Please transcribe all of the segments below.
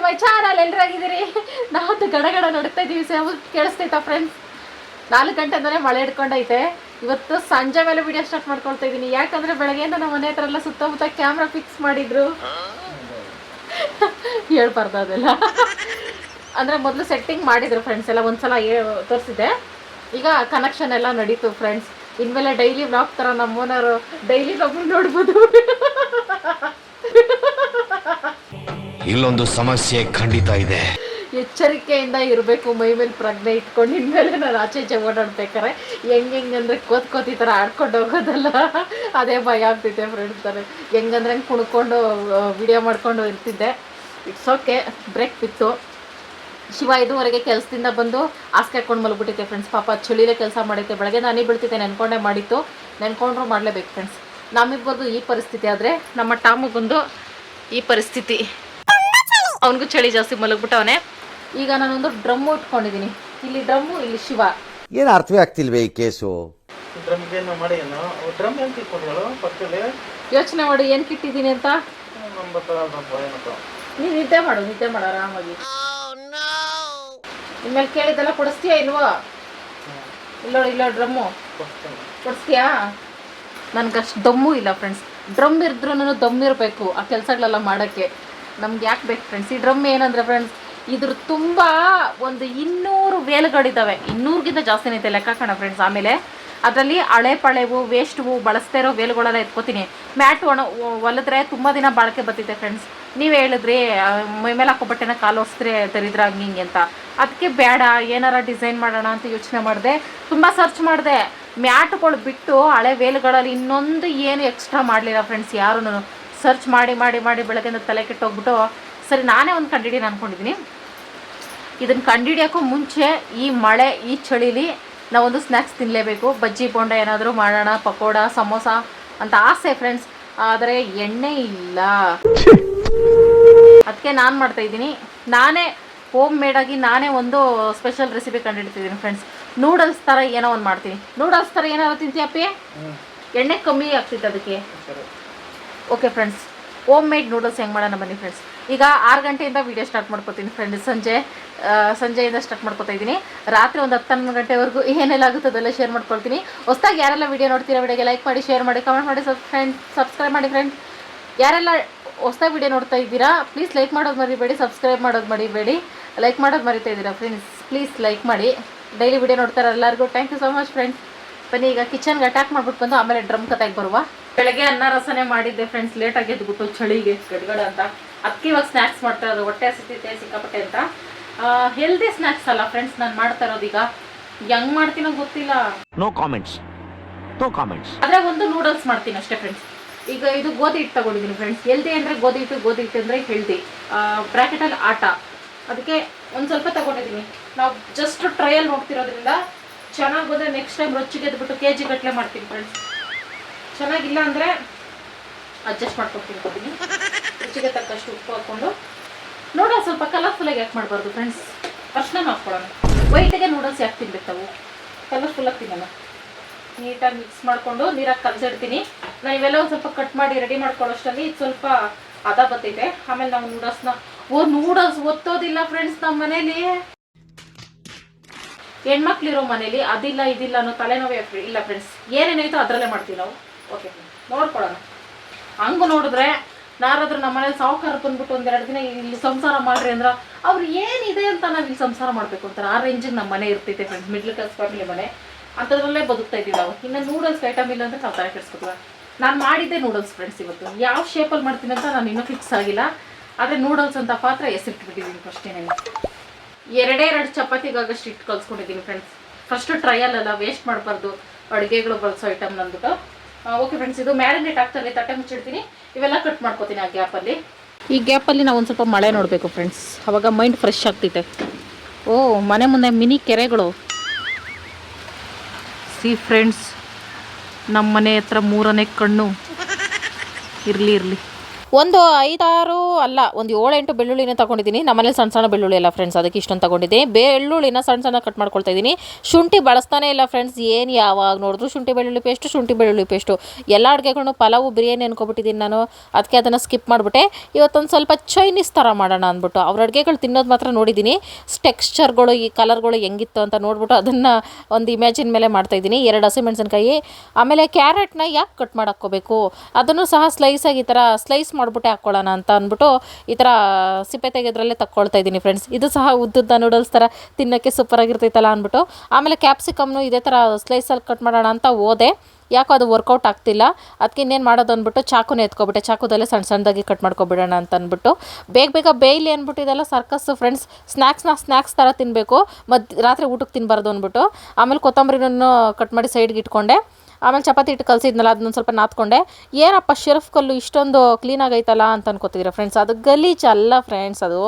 To my channel ಎಲ್ಲರಾಗಿದ್ದೀರಿ ನಾವು ಗಡಗಡ ನೋಡ್ತಾ ಇದ್ದೀವಿ ಸೇವ್ ಕೇಳಿಸ್ತೈತಾ ಫ್ರೆಂಡ್ಸ್ ನಾಲ್ಕು ಗಂಟೆ ಅಂದರೆ ಮಳೆ ಹಿಡ್ಕೊಂಡೈತೆ. ಇವತ್ತು ಸಂಜೆ ಮೇಲೆ ವಿಡಿಯೋ ಸ್ಟಾರ್ಟ್ ಮಾಡ್ಕೊಳ್ತಾ ಇದ್ದೀನಿ ಯಾಕಂದ್ರೆ ಬೆಳಗ್ಗೆಯಿಂದ ನಮ್ಮ ಮನೆ ಹತ್ರ ಎಲ್ಲ ಸುತ್ತಮುತ್ತ ಕ್ಯಾಮ್ರಾ ಫಿಕ್ಸ್ ಮಾಡಿದ್ರು. ಹೇಳ್ಬಾರ್ದು ಅದೆಲ್ಲ. ಅಂದರೆ ಮೊದಲು ಸೆಟ್ಟಿಂಗ್ ಮಾಡಿದ್ರು ಫ್ರೆಂಡ್ಸ್ ಎಲ್ಲ ಒಂದ್ಸಲ ತೋರಿಸಿದೆ ಈಗ ಕನೆಕ್ಷನ್ ಎಲ್ಲ ನಡೀತು ಫ್ರೆಂಡ್ಸ್ ಇನ್ಮೇಲೆ ಡೈಲಿ ಬ್ಲಾಗ್ ಥರ ನಮ್ಮ ಓನರು ಡೈಲಿ ಬ್ಲಾಗ್ ನೋಡ್ಬೋದು. ಇಲ್ಲೊಂದು ಸಮಸ್ಯೆ ಖಂಡಿತ ಇದೆ. ಎಚ್ಚರಿಕೆಯಿಂದ ಇರಬೇಕು, ಮೈ ಮೇಲೆ ಪ್ರಜ್ಞೆ ಇಟ್ಕೊಂಡು ಇನ್ಮೇಲೆ ನಾನು ಆಚೆ ಈಚೆ ಓಡಾಡ್ಬೇಕಾರೆ. ಹೆಂಗೆ ಹೆಂಗಂದ್ರೆ ಕೋತ್ ಕೋತ್ ಈ ಥರ ಆಡ್ಕೊಂಡು ಹೋಗೋದಲ್ಲ. ಅದೇ ಭಯ ಆಗ್ತಿದೆ ಫ್ರೆಂಡ್ಸ್ ತಾನೆ ಹೆಂಗಂದ್ರೆ ಹಂಗೆ ಕುಣ್ಕೊಂಡು ವಿಡಿಯೋ ಮಾಡ್ಕೊಂಡು ಇರ್ತಿದ್ದೆ. ಇಟ್ಸ್ ಓಕೆ ಬ್ರೇಕ್ ಬಿತ್ತು. ಶಿವ ಇದುವರೆಗೆ ಕೆಲಸದಿಂದ ಬಂದು ಹಾಸ್ಗೆ ಹಾಕೊಂಡು ಮಲಗ್ಬಿಟ್ಟಿದ್ದೆ ಫ್ರೆಂಡ್ಸ್ ಪಾಪ ಚಳಿಲೇ ಕೆಲಸ ಮಾಡಿದ್ದೆ ಬೆಳಗ್ಗೆ ನಾನೇ ಬೀಳ್ತಿದ್ದೆ, ನೆನ್ಕೊಂಡೇ ಮಾಡಿತ್ತು. ನೆನ್ಕೊಂಡ್ರು ಮಾಡಲೇಬೇಕು ಫ್ರೆಂಡ್ಸ್ ನಮಗಿಬ್ಬರದು ಈ ಪರಿಸ್ಥಿತಿ ಆದರೆ ನಮ್ಮ ಟಾಮಗೊಂದು ಈ ಪರಿಸ್ಥಿತಿ. ಅವನಿಗೂ ಚಳಿ ಜಾಸ್ತಿ ಮಲಗ್ಬಿಟ್ಟವನೆ. ಈಗ ನಾನೊಂದು ಡ್ರಮ್ಮು ಇಟ್ಕೊಂಡಿದ್ದೀನಿ ಇಲ್ಲಿ ಡ್ರಮ್ಮು ಇಲ್ಲಿ ಶಿವ. ಏನು ಅರ್ಥವೇ ಆಗ್ತಿಲ್ವೇ ಈ ಕೇಸು? ಡ್ರಮ್ಗೆ ಏನು ಮಾಡಿ ಏನು? ಡ್ರಮ್ ಏನು ತಿಳ್ಕೊಂಡ್ರು ಪಕ್ಕದಲ್ಲಿ? ಯೋಚನೆ ಮಾಡಿ ಏನು ಕಿಟ್ಟಿದ್ದೀನಿ ಅಂತ? ನಮ್ಮ ಏನಪ್ಪ ನೀನು ನಿದ್ದೆ ಮಾಡು ನಿದ್ದೆ ಮಾಡು ಆರಾಮಾಗಿ. ಇನ್ಮೇಲೆ ಕೇಳಿದ್ದೆಲ್ಲ ಕೊಡಿಸ್ತೀಯಾ ಇಲ್ವೋ? ಇಲ್ಲೋ ಇಲ್ಲ ಡ್ರಮ್ಮು. ಕೊಡಿಸ್ತೀಯಾ? ಅಷ್ಟು ದಮ್ಮು ಇಲ್ಲ ಫ್ರೆಂಡ್ಸ್ ಡ್ರಮ್ ಇದ್ರೂ ದಮ್ ಇರಬೇಕು ಆ ಕೆಲಸಗಳೆಲ್ಲ ಮಾಡೋಕ್ಕೆ. ನಮ್ಗೆ ಯಾಕೆ ಬೇಕು ಫ್ರೆಂಡ್ಸ್ ಈ ಡ್ರಮ್ ಏನಂದ್ರೆ ಫ್ರೆಂಡ್ಸ್ ಇದ್ರ ತುಂಬ ಒಂದು ಇನ್ನೂರು ವೇಲ್ಗಳಿದ್ದಾವೆ ಇನ್ನೂರಿಗಿಂತ ಜಾಸ್ತಿನೇ ಇದೆ ಲೆಕ್ಕ ಕಣ ಫ್ರೆಂಡ್ಸ್ ಆಮೇಲೆ ಅದರಲ್ಲಿ ಹಳೆ ಪಳೆವು ವೇಸ್ಟ್ವು ಬಳಸ್ತಾ ಇರೋ ವೇಲ್ಗಳೆಲ್ಲ ಎತ್ಕೋತೀನಿ. ಮ್ಯಾಟ್ ಒಣ ಹೊಲಿದ್ರೆ ತುಂಬ ದಿನ ಬಾಳಿಕೆ ಬರ್ತಿದೆ ಫ್ರೆಂಡ್ಸ್ ನೀವು ಹೇಳಿದ್ರಿ ಮೈ ಮೇಲೆ ಹಾಕೋ ಬಟ್ಟೆನ ಕಾಲು ಹೊಸ್ತ್ರೆ ತೆರಿದ್ರ ಹಿಂಗೆ ಅಂತ. ಅದಕ್ಕೆ ಬೇಡ ಏನಾರ ಡಿಸೈನ್ ಮಾಡೋಣ ಅಂತ ಯೋಚನೆ ಮಾಡಿದೆ. ತುಂಬ ಸರ್ಚ್ ಮಾಡಿದೆ. ಮ್ಯಾಟ್ಗಳು ಬಿಟ್ಟು ಹಳೆ ವೇಲ್ಗಳಲ್ಲಿ ಇನ್ನೊಂದು ಏನು ಎಕ್ಸ್ಟ್ರಾ ಮಾಡಲಿಲ್ಲ ಫ್ರೆಂಡ್ಸ್ ಯಾರೂ ಸರ್ಚ್ ಮಾಡಿ ಮಾಡಿ ಮಾಡಿ ಬೆಳಗ್ಗೆಯಿಂದ ತಲೆ ಕೆಟ್ಟೋಗ್ಬಿಟ್ಟು ಸರಿ ನಾನೇ ಒಂದು ಕಂಡಿಡಿನ ಅಂದ್ಕೊಂಡಿದ್ದೀನಿ ಇದನ್ನು ಕಂಡಿಡಿಯೋಕ್ಕೂ ಮುಂಚೆ ಈ ಮಳೆ ಈ ಚಳಿಲಿ ನಾವೊಂದು ಸ್ನ್ಯಾಕ್ಸ್ ತಿನ್ನಲೇಬೇಕು ಬಜ್ಜಿ ಬೋಂಡ ಏನಾದರೂ ಮಾಡೋಣ ಪಕೋಡ ಸಮೋಸ ಅಂತ ಆಸೆ ಫ್ರೆಂಡ್ಸ್ ಆದರೆ ಎಣ್ಣೆ ಇಲ್ಲ. ಅದಕ್ಕೆ ನಾನು ಮಾಡ್ತಾ ಇದ್ದೀನಿ. ನಾನೇ ಹೋಮ್ ಮೇಡಾಗಿ ನಾನೇ ಒಂದು ಸ್ಪೆಷಲ್ ರೆಸಿಪಿ ಕಂಡುಹಿಡ್ತಿದ್ದೀನಿ ಫ್ರೆಂಡ್ಸ್ ನೂಡಲ್ಸ್ ಥರ ಏನೋ ಒಂದು ಮಾಡ್ತೀನಿ. ನೂಡಲ್ಸ್ ಥರ ಏನಾದ್ರು ತಿಂತೀಯಪ್ಪಿ? ಎಣ್ಣೆ ಕಮ್ಮಿ ಆಗ್ತಿತ್ತು ಅದಕ್ಕೆ. Okay friends home made noodles ಹೆಂಗೆ ಮಾಡೋಣ ಬನ್ನಿ ಫ್ರೆಂಡ್ಸ್ ಈಗ ಆರು ಗಂಟೆಯಿಂದ ವೀಡಿಯೋ ಸ್ಟಾರ್ಟ್ ಮಾಡ್ಕೋತೀನಿ ಫ್ರೆಂಡ್ಸ್ ಸಂಜೆ ಸಂಜೆಯಿಂದ ಸ್ಟಾರ್ಟ್ ಮಾಡ್ಕೊತಾ ಇದ್ದೀನಿ. ರಾತ್ರಿ ಒಂದು ಹತ್ತು ಹನ್ನೊಂದು ಗಂಟೆವರೆಗೂ ಏನೆಲ್ಲ ಆಗುತ್ತೆ ಅದೆಲ್ಲ ಶೇರ್ ಮಾಡ್ಕೊಳ್ತೀನಿ. ಹೊಸ್ದಾಗಿ ಯಾರೆಲ್ಲ ವೀಡಿಯೋ ನೋಡ್ತೀರಾ ವಿಡಿಯೋಗೆ ಲೈಕ್ ಮಾಡಿ ಶೇರ್ ಮಾಡಿ ಕಮೆಂಟ್ ಮಾಡಿ ಸಬ್ ಫ್ರೆಂಡ್ ಸಬ್ಸ್ಕ್ರೈಬ್ ಮಾಡಿ ಫ್ರೆಂಡ್ಸ್ ಯಾರೆಲ್ಲ ಹೊಸ್ದಾಗಿ ವಿಡಿಯೋ ನೋಡ್ತಾ ಇದ್ದೀರಾ ಪ್ಲೀಸ್ ಲೈಕ್ ಮಾಡೋದು ಮರಿಬೇಡಿ ಸಬ್ಸ್ಕ್ರೈಬ್ ಮಾಡೋದು ಮರಿಬೇಡಿ. ಲೈಕ್ ಮಾಡೋದು ಮರಿತಾ ಇದ್ದೀರಾ ಫ್ರೆಂಡ್ಸ್ ಪ್ಲೀಸ್ ಲೈಕ್ ಮಾಡಿ. ಡೈಲಿ ವಿಡಿಯೋ ನೋಡ್ತಾರೆ ಎಲ್ಲರಿಗೂ thank you so much friends ಬನ್ನಿ ಈಗ ಕಿಚನ್ಗೆ ಅಟ್ಯಾಕ್ ಮಾಡ್ಬಿಟ್ಟು ಬಂದು ಆಮೇಲೆ ಡ್ರಮ್ ಕತೆಗೆ ಬರುವ. ಬೆಳಗ್ಗೆ ಅನ್ನ ರಸನೆ ಮಾಡಿದ್ದೆ ಫ್ರೆಂಡ್ಸ್ ಲೇಟಾಗಿ ಎದ್ಬಿಟ್ಟು ಚಳಿಗೆ ಗಡ್ಗಡ ಅಂತ. ಅದಕ್ಕೆ ಇವಾಗ ಸ್ನ್ಯಾಕ್ಸ್ ಮಾಡ್ತಾ ಇರೋದು ಹೊಟ್ಟೆ ಹಸಿತೈತೆ ಸಿಕ್ಕಾಪಟ್ಟೆ ಅಂತ. ಹೆಲ್ದಿ ಸ್ನ್ಯಾಕ್ಸ್ ಅಲ್ಲ ಫ್ರೆಂಡ್ಸ್ ನಾನು ಮಾಡ್ತಾ ಇರೋದು ಈಗ. ಹೆಂಗ್ ಮಾಡ್ತೀನೋ ಗೊತ್ತಿಲ್ಲ. ನೋ ಕಾಮೆಂಟ್ಸ್ ನೋ ಕಾಮೆಂಟ್ಸ್ ಆದ್ರೆ ಒಂದು ನೂಡಲ್ಸ್ ಮಾಡ್ತೀನಿ ಅಷ್ಟೇ ಫ್ರೆಂಡ್ಸ್ ಈಗ ಇದು ಗೋಧಿ ಹಿಟ್ಟು ತಗೊಂಡಿದ್ದೀನಿ ಫ್ರೆಂಡ್ಸ್ ಹೆಲ್ದಿ ಅಂದ್ರೆ ಗೋಧಿ ಹಿಟ್ಟು ಗೋಧಿ ಹಿಟ್ಟು ಅಂದ್ರೆ ಹೆಲ್ದಿ ಬ್ರ್ಯಾಕೆಟಲ್ಲಿ ಆಟ. ಅದಕ್ಕೆ ಒಂದು ಸ್ವಲ್ಪ ತಗೊಂಡಿದ್ದೀನಿ. ನಾವು ಜಸ್ಟ್ ಟ್ರಯಲ್ ನೋಡ್ತಿರೋದ್ರಿಂದ ಚೆನ್ನಾಗಿ ಬಂದರೆ ನೆಕ್ಸ್ಟ್ ಟೈಮ್ ರುಚಿಗೆ ಎದ್ಬಿಟ್ಟು ಕೆ ಜಿ ಗಟ್ಟಲೆ ಮಾಡ್ತೀನಿ ಫ್ರೆಂಡ್ಸ್ ಚೆನ್ನಾಗಿಲ್ಲ ಅಂದರೆ ಅಡ್ಜಸ್ಟ್ ಮಾಡ್ಕೊಂಡು ತಿನ್ಕೋತೀನಿ ರುಚಿಗೆ ತಕ್ಕಷ್ಟು ಉಪ್ಪು ಹಾಕ್ಕೊಂಡು. ನೂಡಲ್ಸ್ ಸ್ವಲ್ಪ ಕಲರ್ಫುಲ್ಲಾಗಿ ಯಾಕೆ ಮಾಡಬಾರ್ದು ಫ್ರೆಂಡ್ಸ್ ಅರ್ಶನ ಹಾಕ್ಕೊಳ್ಳೋಣ. ವೈಟಿಗೆ ನೂಡಲ್ಸ್ ಯಾಕೆ ತಿನ್ಬೇಕು ಕಲರ್ಫುಲ್ಲಾಗಿ ತಿನ್ನೋಣ. ನೀಟಾಗಿ ಮಿಕ್ಸ್ ಮಾಡಿಕೊಂಡು ನೀರಾಗಿ ಕಲಸಿಡ್ತೀನಿ. ನಾನು ಇವೆಲ್ಲ ಒಂದು ಸ್ವಲ್ಪ ಕಟ್ ಮಾಡಿ ರೆಡಿ ಮಾಡ್ಕೊಳ್ಳೋಷ್ಟರಲ್ಲಿ ಇದು ಸ್ವಲ್ಪ ಅದ ಬತ್ತೈತೆ. ಆಮೇಲೆ ನಾವು ನೂಡಲ್ಸ್ನ ಓ ನೂಡಲ್ಸ್ ಒತ್ತೋದಿಲ್ಲ ಫ್ರೆಂಡ್ಸ್ ನಮ್ಮ ಮನೇಲಿ. ಹೆಣ್ಮಕ್ಳಿರೋ ಮನೇಲಿ ಅದಿಲ್ಲ, ಇದಿಲ್ಲ ಅನ್ನೋ ತಲೆನೋವೇ ಇಲ್ಲ ಫ್ರೆಂಡ್ಸ್ ಏನೇನೈತೋ ಅದರಲ್ಲೇ ಮಾಡ್ತೀವಿ ನಾವು. ಓಕೆ ನೋಡ್ಕೊಳ್ಳೋಣ. ಹಂಗು ನೋಡಿದ್ರೆ ನಾರಾದ್ರೂ ನಮ್ಮ ಮನೇಲಿ ಸಾವುಕಾರ ಬಂದ್ಬಿಟ್ಟು ಒಂದೆರಡು ದಿನ ಇಲ್ಲಿ ಸಂಸಾರ ಮಾಡ್ರಿ ಅಂದ್ರೆ ಅವ್ರು ಏನಿದೆ ಅಂತ ನಾವು ಇಲ್ಲಿ ಸಂಸಾರ ಮಾಡಬೇಕು ಅಂತಾರೆ. ಆ ರೇಂಜಿಗೆ ನಮ್ಮ ಮನೆ ಇರ್ತೈತೆ ಫ್ರೆಂಡ್ಸ್ ಮಿಡ್ಲ್ ಕ್ಲಾಸ್ ಫ್ಯಾಮಿಲಿ ಮನೆ. ಅಂಥದ್ರಲ್ಲೇ ಬದುಕ್ತಾ ಇದ್ದೀವಿ ನಾವು. ಇನ್ನು ನೂಡಲ್ಸ್ ಐಟಮ್ ಇಲ್ಲ ಅಂದರೆ ನಾವು ತಲೆ ಕೆಡಿಸ್ಕೊತೀವಿ. ನಾನು ಮಾಡಿದ್ದೆ ನೂಡಲ್ಸ್ ಫ್ರೆಂಡ್ಸ್ ಇವತ್ತು. ಯಾವ ಶೇಪಲ್ಲಿ ಮಾಡ್ತೀನಿ ಅಂತ ನಾನು ಇನ್ನೂ ಫಿಕ್ಸ್ ಆಗಿಲ್ಲ. ಆದರೆ ನೂಡಲ್ಸ್ ಅಂತ ಪಾತ್ರ ಹೆಸರಿಟ್ಬಿಟ್ಟಿದ್ದೀನಿ ಫಸ್ಟೇ ಎರಡೇ ಎರಡು ಚಪಾತಿಗಾಗಷ್ಟು ಇಟ್ಟು ಕಲ್ಸ್ಕೊಂಡಿದ್ದೀನಿ ಫ್ರೆಂಡ್ಸ್ ಫಸ್ಟ್ ಟ್ರಯಲ್ ಅಲ್ಲ ವೇಸ್ಟ್ ಮಾಡಬಾರ್ದು. ಅಡುಗೆಗಳು ಬಳಸೋ ಐಟಮ್ ನಂದ್ಬಿಟ್ಟು. ಓಕೆ ಫ್ರೆಂಡ್ಸ್ ಇದು ಮ್ಯಾರಿನೇಟ್ ಆಗ್ತಾರೆ ತಟ್ಟೆ ಮುಚ್ಚಿಡ್ತೀನಿ. ಇವೆಲ್ಲ ಕಟ್ ಮಾಡ್ಕೋತೀನಿ ಆ ಗ್ಯಾಪಲ್ಲಿ ಈ ಗ್ಯಾಪಲ್ಲಿ ನಾವು ಒಂದು ಸ್ವಲ್ಪ ಮಳೆ ನೋಡಬೇಕು ಫ್ರೆಂಡ್ಸ್ ಅವಾಗ ಮೈಂಡ್ ಫ್ರೆಶ್ ಆಗ್ತೈತೆ. ಓ, ಮನೆ ಮುಂದೆ ಮಿನಿ ಕೆರೆಗಳು. ಸಿ ಫ್ರೆಂಡ್ಸ್ ನಮ್ಮ ಮನೆ ಹತ್ರ ಮೂರನೇ ಕಣ್ಣು. ಇರಲಿ ಇರಲಿ. ಒಂದು ಐದಾರು ಅಲ್ಲ, ಒಂದು ಏಳೆಂಟು ಬೆಳ್ಳುಳ್ಳಿನ ತಗೊಂಡಿದ್ದೀನಿ. ನಮ್ಮನೇಲಿ ಸಣ್ಣ ಸಣ್ಣ ಬೆಳ್ಳುಳ್ಳಿ ಅಲ್ಲ ಫ್ರೆಂಡ್ಸ್ ಅದಕ್ಕೆ ಇಷ್ಟೊಂದು ತಗೊಂಡಿದ್ದೀನಿ ಬೆಳ್ಳುಳ್ಳಿನ ಸಣ್ಣ ಸಣ್ಣ ಕಟ್ ಮಾಡ್ಕೊಳ್ತಾ ಇದ್ದೀನಿ. ಶುಂಠಿ ಬಳಸ್ತಾನೆ ಇಲ್ಲ ಫ್ರೆಂಡ್ಸ್ ಏನು ಯಾವಾಗ ನೋಡಿದ್ರು ಶುಂಠಿ ಬೆಳ್ಳುಳ್ಳಿ ಪೇಸ್ಟು ಶುಂಠಿ ಬೆಳ್ಳುಳ್ಳಿ ಪೇಸ್ಟು ಎಲ್ಲ ಅಡುಗೆಗಳನ್ನು ಪಲಾವು, ಬಿರಿಯಾನಿ ಅನ್ಕೊಬಿಟ್ಟಿದ್ದೀನಿ ನಾನು. ಅದಕ್ಕೆ ಅದನ್ನು ಸ್ಕಿಪ್ ಮಾಡಿಬಿಟ್ಟೆ. ಇವತ್ತೊಂದು ಸ್ವಲ್ಪ ಚೈನೀಸ್ ಥರ ಮಾಡೋಣ ಅಂದ್ಬಿಟ್ಟು. ಅವ್ರ ಅಡುಗೆಗಳು ತಿನ್ನೋದು ಮಾತ್ರ ನೋಡಿದ್ದೀನಿ. ಟೆಕ್ಸ್ಚರ್ಗಳು ಈ ಕಲರ್ಗಳು ಹೆಂಗಿತ್ತು ಅಂತ ನೋಡ್ಬಿಟ್ಟು ಅದನ್ನು ಒಂದು ಇಮ್ಯಾಜಿನ್ ಮೇಲೆ ಮಾಡ್ತಾಯಿದ್ದೀನಿ ಎರಡು ಹಸಿಮೆಣಸಿನ್ಕಾಯಿ ಆಮೇಲೆ ಕ್ಯಾರೆಟ್ನ ಯಾಕೆ ಕಟ್ ಮಾಡಿ ಹಾಕ್ಕೋಬೇಕು ಅದನ್ನು ಸಹ ಸ್ಲೈಸಾಗಿ ಈ ಥರ ಸ್ಲೈಸ್ ಮಾಡಿಬಿಟ್ಟೆ ಹಾಕ್ಕೊಳ್ಳೋಣ ಅಂತ ಅಂದ್ಬಿಟ್ಟು ಈ ಥರ ಸಿಪ್ಪೆ ತೆಗೆದ್ರಲ್ಲೇ ತಕ್ಕೊಳ್ತಾ ಇದ್ದೀನಿ ಫ್ರೆಂಡ್ಸ್ ಇದು ಸಹ ಉದ್ದುದ್ದ ನೂಡಲ್ಸ್ ಥರ ತಿನ್ನೋಕ್ಕೆ ಸೂಪರಾಗಿರ್ತೈತಲ್ಲ ಅಂದ್ಬಿಟ್ಟು. ಆಮೇಲೆ ಕ್ಯಾಪ್ಸಿಕಮ್ನು ಇದೇ ಥರ ಸ್ಲೈಸಲ್ಲಿ ಕಟ್ ಮಾಡೋಣ ಅಂತ ಓದೆ ಯಾಕೋ ಅದು ವರ್ಕೌಟ್ ಆಗ್ತಿಲ್ಲ. ಅದಕ್ಕೆ ಇನ್ನೇನು ಮಾಡೋದು ಅಂದ್ಬಿಟ್ಟು ಚಾಕುನೇ ಎತ್ಕೊಬಿಟ್ಟೆ. ಚಾಕುದಲ್ಲೇ ಸಣ್ಣ ಸಣ್ಣದಾಗಿ ಕಟ್ ಮಾಡ್ಕೊಬಿಡೋಣ ಅಂತ ಅಂದ್ಬಿಟ್ಟು. ಬೇಗ ಬೇಗ ಬೇಯ್ಲಿ ಅಂದ್ಬಿಟ್ಟು ಇದೆಲ್ಲ ಸರ್ಕಸ್ಸು ಫ್ರೆಂಡ್ಸ್ ಸ್ನ್ಯಾಕ್ಸ್ನ ಸ್ನ್ಯಾಕ್ಸ್ ಥರ ತಿನ್ನಬೇಕು ಮತ್ತು ರಾತ್ರಿ ಊಟಕ್ಕೆ ತಿನ್ನಬಾರ್ದು ಅಂದ್ಬಿಟ್ಟು. ಆಮೇಲೆ ಕೊತ್ತಂಬರಿನೂ ಕಟ್ ಮಾಡಿ ಸೈಡ್ಗೆ ಇಟ್ಕೊಂಡೆ. ಆಮೇಲೆ ಚಪಾತಿ ಹಿಟ್ಟು ಕಲಸಿದ್ನಲ್ಲ ಅದನ್ನ ಸ್ವಲ್ಪ ನಾತ್ಕೊಂಡೆ. ಏನಪ್ಪ, ಶೆರ್ಫ್ ಕಲ್ಲು ಇಷ್ಟೊಂದು ಕ್ಲೀನ್ ಆಗೈತಲ್ಲ ಅಂತ ಅನ್ಕೋತಿದ್ದೀರಾ ಫ್ರೆಂಡ್ಸ್ ಅದು ಗಲೀಜ್ ಅಲ್ಲ ಫ್ರೆಂಡ್ಸ್ ಅದು.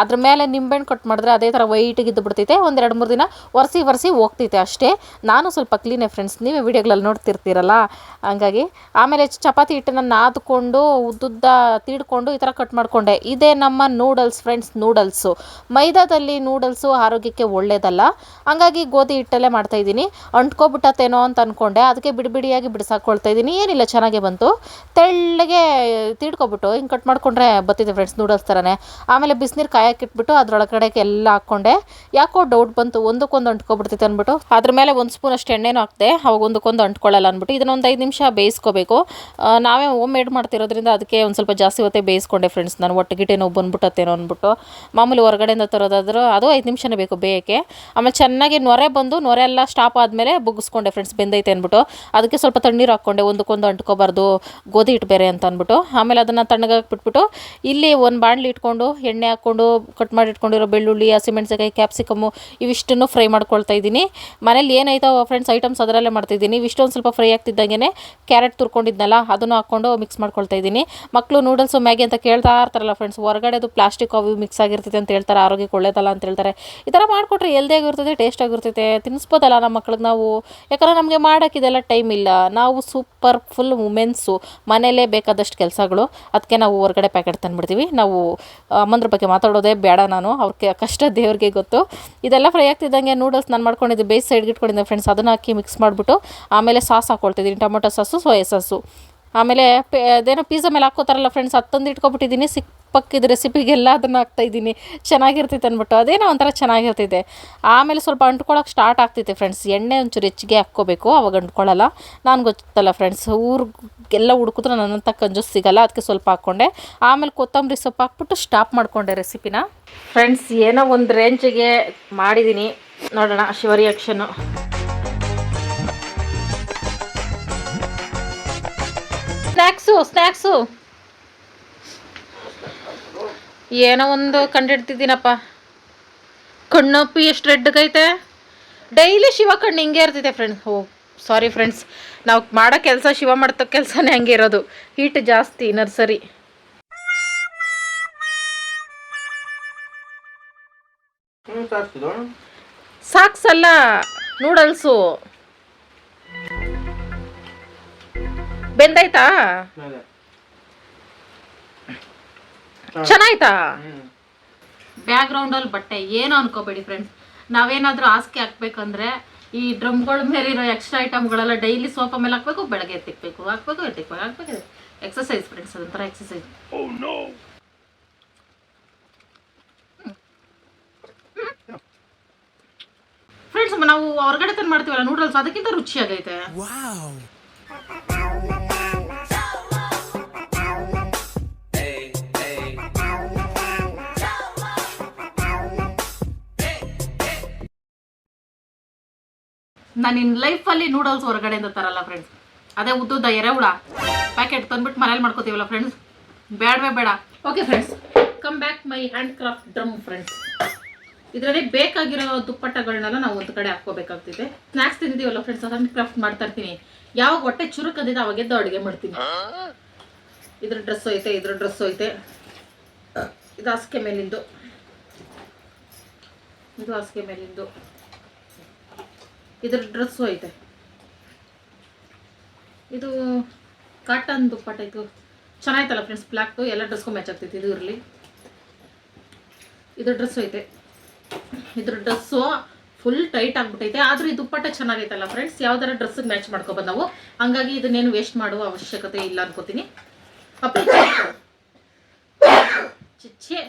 ಅದ್ರ ಮೇಲೆ ನಿಂಬೆಹಣ್ಣು ಕಟ್ ಮಾಡಿದ್ರೆ ಅದೇ ಥರ ವೈಟಿಗೆ ಇದ್ದು ಬಿಡ್ತೈತೆ. ಒಂದೆರಡು ಮೂರು ದಿನ ಒರೆಸಿ ಒರೆಸಿ ಹೋಗ್ತೈತೆ ಅಷ್ಟೇ. ನಾನು ಸ್ವಲ್ಪ ಕ್ಲೀನೇ ಫ್ರೆಂಡ್ಸ್ ನೀವೇ ವೀಡಿಯೋಗಳಲ್ಲಿ ನೋಡ್ತಿರ್ತೀರಲ್ಲ? ಹಂಗಾಗಿ ಆಮೇಲೆ ಚಪಾತಿ ಹಿಟ್ಟನ್ನು ನಾದ್ಕೊಂಡು, ಉದ್ದುದ್ದ ತೀಡ್ಕೊಂಡು ಈ ಥರ ಕಟ್ ಮಾಡಿಕೊಂಡೆ. ಇದೇ ನಮ್ಮ ನೂಡಲ್ಸ್ ಫ್ರೆಂಡ್ಸ್ ನೂಡಲ್ಸು ಮೈದಾದಲ್ಲಿ ನೂಡಲ್ಸು ಆರೋಗ್ಯಕ್ಕೆ ಒಳ್ಳೇದಲ್ಲ. ಹಂಗಾಗಿ ಗೋಧಿ ಹಿಟ್ಟಲ್ಲೇ ಮಾಡ್ತಾಯಿದ್ದೀನಿ ಅಂಟ್ಕೊಬಿಟ್ಟತ್ತೇನೋ ಅಂತ ಅಂದ್ಕೊಂಡೆ ಅದಕ್ಕೆ ಬಿಡಿ ಬಿಡಿಯಾಗಿ ಬಿಡಿಸಾಕೊಳ್ತಾ ಇದ್ದೀನಿ. ಏನಿಲ್ಲ, ಚೆನ್ನಾಗೇ ಬಂತು. ತೆಳ್ಳಗೆ ತೀಡ್ಕೊಬಿಟ್ಟು ಹಿಂಗೆ ಕಟ್ ಮಾಡಿಕೊಂಡ್ರೆ ಬತ್ತಿದೆ ಫ್ರೆಂಡ್ಸ್ ನೂಡಲ್ಸ್ ಥರನೇ ಆಮೇಲೆ ಬಿಸಿನೀರು ಕಾಯಕ್ಕಿಟ್ಬಿಟ್ಟು ಅದರೊಳಗಡೆಗೆ ಎಲ್ಲ ಹಾಕ್ಕೊಂಡೆ. ಯಾಕೋ ಡೌಟ್ ಬಂತು, ಒಂದಕ್ಕೊಂದು ಅಂಟ್ಕೊಬಿಡ್ತೈತೆ ಅಂದ್ಬಿಟ್ಟು. ಅದ್ರ ಮೇಲೆ ಒಂದು ಸ್ಪೂನ್ ಅಷ್ಟು ಎಣ್ಣೆನೂ ಹಾಕ್ತೆ ಅವಾಗ ಒಂದಕ್ಕೊಂದು ಅಂಟ್ಕೊಳ್ಳಲ್ಲ ಅಂದ್ಬಿಟ್ಟು. ಇದನ್ನ ಒಂದು ಐದು ನಿಮಿಷ ಬೇಯಿಸ್ಕೋಬೇಕು. ನಾವೇ ಹೋಮ್ ಮೇಡ್ ಮಾಡ್ತಿರೋದ್ರಿಂದ ಅದಕ್ಕೆ ಒಂದು ಸ್ವಲ್ಪ ಜಾಸ್ತಿ ಹೊತ್ತೆ ಬೇಯಿಸ್ಕೊಂಡೆ ಫ್ರೆಂಡ್ಸ್ ನಾನು ಒಟ್ಟಿಗಿಟ್ಟೆ ನೋವು ಬಂದ್ಬಿಟ್ಟತ್ತೇನೋ ಅಂದ್ಬಿಟ್ಟು. ಮಾಮೂಲಿ ಹೊರಗಡೆಯಿಂದ ತರೋದಾದ್ರೂ ಅದು ಐದು ನಿಮಿಷನೇ ಬೇಕು ಬೇಯಕ್ಕೆ. ಆಮೇಲೆ ಚೆನ್ನಾಗಿ ನೊರೆ ಬಂದು, ನೊರೆ ಎಲ್ಲ ಸ್ಟಾಪ್ ಆದಮೇಲೆ ಬುಗ್ಗಿಸ್ಕೊಂಡೆ ಫ್ರೆಂಡ್ಸ್ ಬೆಂದೈತೆ ಅಂದ್ಬಿಟ್ಟು. ಅದಕ್ಕೆ ಸ್ವಲ್ಪ ತಣ್ಣೀರು ಹಾಕ್ಕೊಂಡೆ, ಒಂದಕ್ಕೊಂದು ಅಂಟ್ಕೋಬಾರ್ದು, ಗೋಧಿ ಹಿಟ್ಟು ಬೇರೆ ಅಂತ ಅಂದ್ಬಿಟ್ಟು. ಆಮೇಲೆ ಅದನ್ನು ತಣ್ಣಗಾಗಿ ಬಿಟ್ಬಿಟ್ಟು ಇಲ್ಲಿ ಒಂದು ಬಾಣಲಿ ಇಟ್ಕೊಂಡು, ಎಣ್ಣೆ ಹಾಕ್ಕೊಂಡು ಕಟ್ ಮಾಡಿ ಇಟ್ಕೊಂಡಿರೋ ಬೆಳ್ಳುಳ್ಳಿ ಹಸಿಮೆಣಸಿನಕಾಯಿ ಕ್ಯಾಪ್ಸಿಕಮ್ಮು ಇವಿಷ್ಟನ್ನು ಫ್ರೈ ಮಾಡ್ಕೊಳ್ತಾ ಇದ್ದೀನಿ. ಮನೇಲಿ ಏನೈತೋ ಫ್ರೆಂಡ್ಸ್ ಐಟಮ್ಸ್ ಅದರಲ್ಲೇ ಮಾಡ್ತಿದ್ದೀನಿ. ಇವಿಷ್ಟೊಂದು ಸ್ವಲ್ಪ ಫ್ರೈ ಆಗ್ತಿದ್ದಂಗೆ ಕ್ಯಾರೆಟ್ ತುರ್ಕೊಂಡಿದ್ನಲ್ಲ, ಅದನ್ನು ಹಾಕ್ಕೊಂಡು ಮಿಕ್ಸ್ ಮಾಡ್ಕೊಳ್ತಾ ಇದ್ದೀನಿ. ಮಕ್ಕಳು ನೂಡಲ್ಸು ಮ್ಯಾಗಿ ಅಂತ ಕೇಳ್ತಾ ಇರ್ತಾರಲ್ಲ ಫ್ರೆಂಡ್ಸ್ ಹೊರಗಡೆದು ಪ್ಲಾಸ್ಟಿಕ್ ಅವು ಮಿಕ್ಸ್ ಆಗಿರ್ತೈತೆ ಅಂತ ಹೇಳ್ತಾರೆ, ಆರೋಗ್ಯಕ್ಕೆ ಒಳ್ಳೇದಲ್ಲ ಅಂತ ಹೇಳ್ತಾರೆ. ಈ ಥರ ಮಾಡಿಕೊಟ್ರೆ ಎಲ್ದೇ ಆಗಿರ್ತೈತೆ ಟೇಸ್ಟ್ ಆಗಿರ್ತೈತೆ ತಿನ್ನಿಸ್ಬೋದಲ್ಲ ನಮ್ಮ ಮಕ್ಳಿಗೆ ನಾವು. ಯಾಕಂದ್ರೆ ನಮಗೆ ಮಾಡೋಕ್ಕಿದೆಲ್ಲ ಟೈಮ್ ಇಲ್ಲ. ನಾವು ಸೂಪರ್ ಫುಲ್ ವುಮೆನ್ಸು ಮನೆಯಲ್ಲೇ ಬೇಕಾದಷ್ಟು ಕೆಲಸಗಳು. ಅದಕ್ಕೆ ನಾವು ಹೊರಗಡೆ ಪ್ಯಾಕೆಟ್ ತಂದುಬಿಡ್ತೀವಿ. ನಾವು ಅಮ್ಮಂದ್ರ ಬಗ್ಗೆ ಮಾತಾಡೋದೇ ಬೇಡ ನಾನು. ಅವ್ರಿಗೆ ಕಷ್ಟ ದೇವ್ರಿಗೆ ಗೊತ್ತು. ಇದೆಲ್ಲ ಫ್ರೈ ಆಗ್ತಿದ್ದಂಗೆ ನೂಡಲ್ಸ್ ನಾನು ಮಾಡ್ಕೊಂಡಿದ್ದೆ. ಬೇಸ್ ಸೈಡ್ಗೆ ಇಟ್ಕೊಂಡಿದ್ದೆ ಫ್ರೆಂಡ್ಸ್ ಅದನ್ನು ಹಾಕಿ ಮಿಕ್ಸ್ ಮಾಡಿಬಿಟ್ಟು, ಆಮೇಲೆ ಸಾಸ್ ಹಾಕ್ಕೊಳ್ತಿದ್ದೀನಿ ಟೊಮೊಟೊ ಸಾಸು, ಸೋಯಾ ಸಾಸು. ಆಮೇಲೆ ಪೇ, ಅದೇನೋ ಪಿಜ್ಜಾ ಮೇಲೆ ಹಾಕೋತಾರಲ್ಲ ಫ್ರೆಂಡ್ಸ್ ಹತ್ತೊಂದು ಇಟ್ಕೊಬಿಟ್ಟಿದ್ದೀನಿ. ಸಿಕ್ ಪಕ್ಕಿದ ರೆಸಿಪಿಗೆಲ್ಲ ಅದನ್ನು ಹಾಕ್ತಾಯಿದ್ದೀನಿ ಚೆನ್ನಾಗಿರ್ತೈತೆ ಅಂದ್ಬಿಟ್ಟು. ಅದೇನೋ ಒಂಥರ ಚೆನ್ನಾಗಿರ್ತೈತೆ. ಆಮೇಲೆ ಸ್ವಲ್ಪ ಅಂಟ್ಕೊಳ್ಳೋಕೆ ಸ್ಟಾರ್ಟ್ ಆಗ್ತೈತೆ ಫ್ರೆಂಡ್ಸ್ ಎಣ್ಣೆ ಒಂಚೂರು ಹೆಚ್ಚಿಗೆ ಹಾಕ್ಕೋಬೇಕು. ಅವಾಗ ಅಂಟ್ಕೊಳ್ಳಲ್ಲ ನಾನು ಗೊತ್ತಲ್ಲ ಫ್ರೆಂಡ್ಸ್ ಊರಿಗೆಲ್ಲ ಹುಡುಕಿದ್ರೆ ನನ್ನಂಥ ಕಂಜೂಸ್ ಸಿಗಲ್ಲ. ಅದಕ್ಕೆ ಸ್ವಲ್ಪ ಹಾಕ್ಕೊಂಡೆ. ಆಮೇಲೆ ಕೊತ್ತಂಬರಿ ಸೊಪ್ಪು ಹಾಕ್ಬಿಟ್ಟು ಸ್ಟಾಪ್ ಮಾಡಿಕೊಂಡೆ ರೆಸಿಪಿನ ಫ್ರೆಂಡ್ಸ್ ಏನೋ ಒಂದು ರೇಂಜಿಗೆ ಮಾಡಿದ್ದೀನಿ ನೋಡೋಣ, ಶಿವ ರಿಯಾಕ್ಷನ್ನು ಸ್ನ್ಯಾಕ್ಸು ಸ್ನ್ಯಾಕ್ಸು ಏನೋ ಒಂದು ಕಂಡಿಡ್ತಿದ್ದೀನಪ್ಪ. ಕಣ್ಣಪ್ಪಿ ಎಷ್ಟು ರೆಡ್ಗೈತೆ ಡೈಲಿ ಶಿವ ಕಣ್ಣು ಹಿಂಗೆ ಇರ್ತಿದೆ ಫ್ರೆಂಡ್ಸ್ ಓ ಸಾರಿ ಫ್ರೆಂಡ್ಸ್ ನಾವು ಮಾಡೋ ಕೆಲಸ ಶಿವ ಮಾಡ್ತೋ ಕೆಲಸನೇ ಹಂಗೆ ಇರೋದು. ಹೀಟ್ ಜಾಸ್ತಿ ನರ್ಸರಿ. ಸಾಕ್ಸಲ್ಲ ನೂಡಲ್ಸು. ಬೆಂದಾಯ್ತಾ. ಚೆನ್ನಾಯ್ತಾ? ಗ್ರೌಂಡ್ ಬ್ಯಾಕ್ಗ್ರೌಂಡಲ್ಲಿ ಬಟ್ಟೆ ಏನು ಅನ್ಕೋಬೇಡಿ ಫ್ರೆಂಡ್ಸ್ ನಾವೇನಾದರೂ ಹಾಸಿಗೆ ಹಾಕ್ಬೇಕಂದ್ರೆ ಈ ಡ್ರಮ್ಗಳ ಮೇಲೆ ಇರೋ ಎಕ್ಸ್ಟ್ರಾ ಐಟಮ್ಗಳೆಲ್ಲ ಡೈಲಿ ಸೋಫಾ ಮೇಲೆ ಹಾಕ್ಬೇಕು ಬೆಳಗ್ಗೆ ಎತ್ತಿಕ್ಬೇಕು ಹಾಕ್ಬೇಕು ಎತ್ತಿಕ್ಬೇಕು ಹಾಕ್ಬೇಕು. ಎಕ್ಸಸೈಸ್ ಫ್ರೆಂಡ್ಸ್ ಅದೊಂಥರ ಎಕ್ಸಸೈಸ್ ಫ್ರೆಂಡ್ಸ್ ನಾವು ಹೊರಗಡೆ ತಂದು ಮಾಡ್ತೀವಲ್ಲ ನೂಡಲ್ಸ್ ಅದಕ್ಕಿಂತ ರುಚಿಯಾಗೈತೆ. ನಾನು ಇನ್ ಲೈಫಲ್ಲಿ ನೂಡಲ್ಸ್ ಹೊರಗಡೆಯಿಂದ ತರಲ್ಲ ಫ್ರೆಂಡ್ಸ್ ಅದೇ ಉದ್ದುದ್ದ ಎರೆಹುಳ. ಪ್ಯಾಕೆಟ್ ತಂದ್ಬಿಟ್ಟು ಮನೇಲಿ ಮಾಡ್ಕೋತೀವಲ್ಲ ಫ್ರೆಂಡ್ಸ್ ಬೇಡವೇ ಬೇಡ. Okay friends come back my hand craft drum friends ಇದರಲ್ಲಿ ಬೇಕಾಗಿರೋ ದುಪ್ಪಟ್ಟಗಳನ್ನೆಲ್ಲ ನಾವು ಒಂದು ಕಡೆ ಹಾಕೋಬೇಕಾಗ್ತಿದೆ ಸ್ನ್ಯಾಕ್ಸ್ ತಿಂದಿದ್ದೀವಲ್ಲ ಫ್ರೆಂಡ್ಸ್ ಹ್ಯಾಂಡ್ ಕ್ರಾಫ್ಟ್ ಮಾಡ್ತಾ ಇರ್ತೀನಿ. ಯಾವಾಗ ಹೊಟ್ಟೆ ಚುರುಕದಿದೆ ಅವಾಗ ಎದ್ದು ಅಡುಗೆ ಮಾಡ್ತೀನಿ. ಇದ್ರ ಡ್ರೆಸ್ ಐತೆ, ಇದ್ರ ಡ್ರೆಸ್ ಐತೆ. ಇದು ಹಾಸಿಗೆ ಮೇಲಿಂದು. ಇದು ಹಾಸಿಗೆ ಮೇಲಿಂದು. ಇದ್ರ ಡ್ರೆಸ್ಸು ಐತೆ ಇದು ಕಾಟನ್ ದುಪ್ಪಟ್ಟ ಇದು. ಚೆನ್ನಾಯ್ತಲ್ಲ ಫ್ರೆಂಡ್ಸ್ ಬ್ಲ್ಯಾಕ್ದು ಎಲ್ಲ ಡ್ರೆಸ್ಗೂ ಮ್ಯಾಚ್ ಆಗ್ತೈತೆ, ಇದು ಇರಲಿ. ಇದು ಡ್ರೆಸ್ ಐತೆ ಇದ್ರ ಡ್ರೆಸ್ಸು ಫುಲ್ ಟೈಟ್ ಆಗ್ಬಿಟ್ಟೈತೆ, ಆದ್ರೂ ಈ ದುಪ್ಪಟ್ಟ ಚೆನ್ನಾಗೈತಲ್ಲ ಫ್ರೆಂಡ್ಸ್ ಯಾವ್ದಾರ ಡ್ರೆಸ್ಸಿಗೆ ಮ್ಯಾಚ್ ಮಾಡ್ಕೊಬೋದು ನಾವು. ಹಂಗಾಗಿ ಇದನ್ನೇನು ವೇಸ್ಟ್ ಮಾಡುವ ಅವಶ್ಯಕತೆ ಇಲ್ಲ ಅನ್ಕೋತೀನಿ. ಚಿಚ್ಚೆ.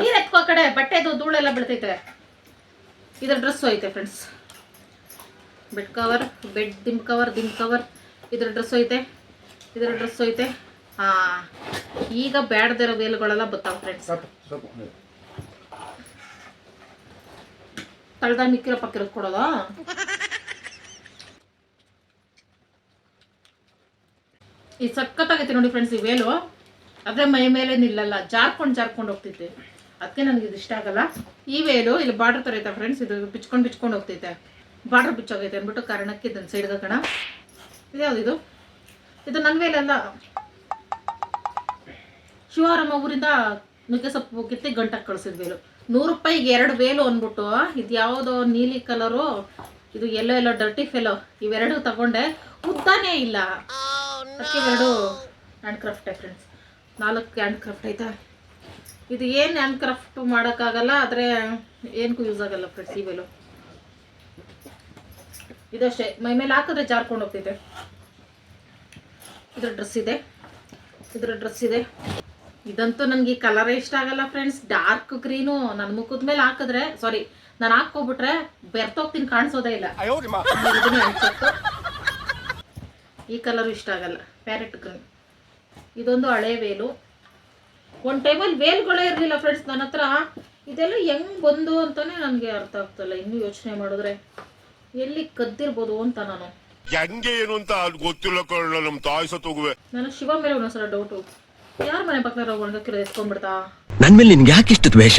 ನೀರ್ ಎತ್ಕೋ ಕಡೆ, ಬಟ್ಟೆದು ಧೂಳೆಲ್ಲ ಬಿಡ್ತೈತೆ ಇದ್ರ ಡ್ರೆಸ್ಸು ಐತೆ ಫ್ರೆಂಡ್ಸ್ ಬೆಡ್ ಕವರ್ ಬೆಡ್ ದಿಂಬ್ ಕವರ್ ದಿಂಬ್ ಕವರ್ ಇದ್ರ ಡ್ರೆಸ್ ಐತೆ ಇದ್ರ ಡ್ರೆಸ್ ಐತೆ. ಹಾ ಈಗ ಬ್ಯಾಡ್ದಿರೋ ವೇಲ್ಗಳೆಲ್ಲ ಬರ್ತಾವೆ ಫ್ರೆಂಡ್ಸ್ ತಳ್ದ ಮಿಕ್ಕಿರೋ ಪಕ್ಕಿರೋದು ಕೊಡೋದಾ? ಈ ಸಖತ್ತಾಗೈತೆ ನೋಡಿ ಫ್ರೆಂಡ್ಸ್ ಈ ವೇಲು ಅದ್ರ ಮೈ ಮೇಲೆ ನಿಲ್ಲಲ್ಲ ಜಾರ್ಕೊಂಡು ಜಾರ್ಕೊಂಡು ಹೋಗ್ತೈತೆ ಅದಕ್ಕೆ ನನಗೆ ಇದು ಇಷ್ಟ ಆಗಲ್ಲ. ಈ ವೇಲು ಇಲ್ಲಿ ಬಾರ್ಡರ್ ಥರ ಐತೆ ಫ್ರೆಂಡ್ಸ್ ಇದು ಬಿಚ್ಕೊಂಡು ಬಿಚ್ಕೊಂಡು ಹೋಗ್ತೈತೆ. ಬಾರ್ಡರ್ ಬಿಚ್ಚೋಗೈತೆ ಅಂದ್ಬಿಟ್ಟು ಕಾರಣಕ್ಕೆ ಇದನ್ನು ಸೈಡ್ಗೆ ಕಣ ಇದು ಯಾವ್ದು ಇದು? ಇದು ನನ್ನ ಅಲ್ಲ. ಶಿವರಾಮ ಊರಿಂದ ನುಗ್ಗೆ ಸೊಪ್ಪು ಕಿತ್ತಿ ಗಂಟಕ್ಕೆ ಕಳ್ಸಿದ್ ವೇಲು ನೂರು ರೂಪಾಯಿಗೆ ಎರಡು ವೇಲು ಅಂದ್ಬಿಟ್ಟು, ಇದು ಯಾವುದೋ ನೀಲಿ ಕಲರು ಇದು ಎಲ್ಲೋ ಎಲ್ಲೋ ಡರ್ಟಿ ಫೆಲೋ ಇವೆರಡು ತಗೊಂಡೆ. ಉದ್ದಾನೇ ಇಲ್ಲ. ಎರಡು ಹ್ಯಾಂಡ್ ಕ್ರಾಫ್ಟ್ ಫ್ರೆಂಡ್ಸ್ ನಾಲ್ಕು ಹ್ಯಾಂಡ್ ಕ್ರಾಫ್ಟ್ ಆಯ್ತಾ? ಇದು ಏನು ಹ್ಯಾಂಡ್ ಕ್ರಾಫ್ಟ್ ಮಾಡೋಕ್ಕಾಗಲ್ಲ, ಆದರೆ ಏನಕ್ಕೂ ಯೂಸ್ ಆಗಲ್ಲ ಫ್ರೆಂಡ್ಸ್ ಈ ವೇಲು ಇದಷ್ಟೇ. ಮೈ ಮೇಲೆ ಹಾಕಿದ್ರೆ ಜಾರ್ಕೊಂಡು ಹೋಗ್ತೈತೆ ಇದ್ರ ಡ್ರೆಸ್ ಇದೆ. ಇದ್ರ ಡ್ರೆಸ್ ಇದೆ. ಇದಂತೂ ನನಗೆ ಈ ಕಲರೇ ಇಷ್ಟ ಆಗಲ್ಲ ಫ್ರೆಂಡ್ಸ್ ಡಾರ್ಕ್ ಗ್ರೀನು ನನ್ನ ಮುಖದ ಮೇಲೆ ಹಾಕಿದ್ರೆ ಸಾರಿ ನಾನು ಹಾಕೋಬಿಟ್ರೆ ಬೆರ್ತೋಗ್ತೀನಿ ಕಾಣಿಸೋದೇ ಇಲ್ಲ. ಈ ಕಲರು ಇಷ್ಟ ಆಗಲ್ಲ. ಪ್ಯಾರೆಟ್ ಗ್ರೀನ್ ಇದೊಂದು ಹಳೆ ವೇಲು. ಒಂದು ಟೈಮಲ್ಲಿ ವೇಲ್ಗಳೇ ಇರಲಿಲ್ಲ ಫ್ರೆಂಡ್ಸ್ ನನ್ನ ಹತ್ರ ಇದೆಲ್ಲ ಹೆಂಗ್ ಬಂದು ಅಂತಾನೆ ನನಗೆ ಅರ್ಥ ಆಗ್ತಲ್ಲ. ಇನ್ನೂ ಯೋಚನೆ ಮಾಡಿದ್ರೆ. ಎಲ್ಲಿ ಕದ್ದಿರ್ಬೋದು ಅಂತ ನಾನು. ಹೆಂಗೆ ಏನು ಅಂತ ಗೊತ್ತಿಲ್ಲ ಕಳ್ಳ ನಮ್ ತಾಯಿ ಸತ್ತೋಗುವೆ ನಾನು ಶಿವ ಮೇಲೆ ಒಂದೊಂದ್ಸಲ ಡೌಟು ಯಾರ ಮನೆ ಪಕ್ಕದ ಒಣಗಕ್ಕಿರೋ ಎತ್ಕೊಂಡ್ಬಿಡ್ತಾ? ನನ್ ಮೇಲೆ ನಿನ್ಗೆ ಯಾಕಿಷ್ಟು ದ್ವೇಷ?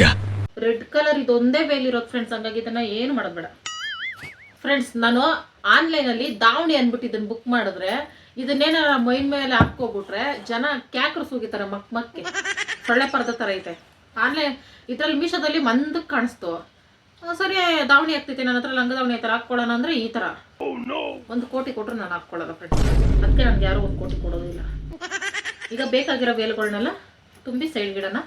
ರೆಡ್ ಕಲರ್ ಇದೊಂದೇ ವೇಲ್ ಇರೋದು ಫ್ರೆಂಡ್ಸ್ ಹಂಗಾಗಿ ಇದನ್ನ ಏನು ಮಾಡೋದು ಬೇಡ. ಫ್ರೆಂಡ್ಸ್ ನಾನು ಆನ್ಲೈನ್ ಅಲ್ಲಿ ದಾವಣಿ ಅಂದ್ಬಿಟ್ಟು ಇದನ್ನ ಬುಕ್ ಮಾಡಿದ್ರೆ ಇದನ್ನೇನಾರ ಮೈನ್ ಮೇಲೆ ಹಾಕ್ಕೊಬಿಟ್ರೆ ಜನ ಕ್ಯಾಕ್ರು ಸೂಗಿತಾರೆ ಮಕ್ ಮಕ್ಕೆ. ಸೊಳ್ಳೆ ಪರ್ದ ತರ ಐತೆ. ಆನ್ಲೈನ್ ಇದ್ರಲ್ಲಿ ಮೀಶೋದಲ್ಲಿ ಮಂದಕ್ಕೆ ಕಾಣಿಸ್ತು. ಸರಿ, ದಾವಣಿ ಆಗ್ತೈತೆ, ನನ್ನ ಹತ್ರ ಲಂಗ ದಾವಣಿ ಥರ ಹಾಕೊಳ್ಳೋಣ ಅಂದ್ರೆ ಈ ಥರ ಒಂದು ಕೋಟಿ ಕೊಟ್ಟರು ನಾನು ಹಾಕ್ಕೊಳ್ಳೋಲ್ಲ ಫ್ರೆಂಡ್ಸ್ ಅದಕ್ಕೆ ನನಗೆ ಯಾರೂ ಒಂದು ಕೋಟಿ ಕೊಡೋದಿಲ್ಲ. ಈಗ ಬೇಕಾಗಿರೋ ವೇಲ್ಗಳನ್ನೆಲ್ಲ ತುಂಬಿ ಸೈಡ್ ಗಿಡನ,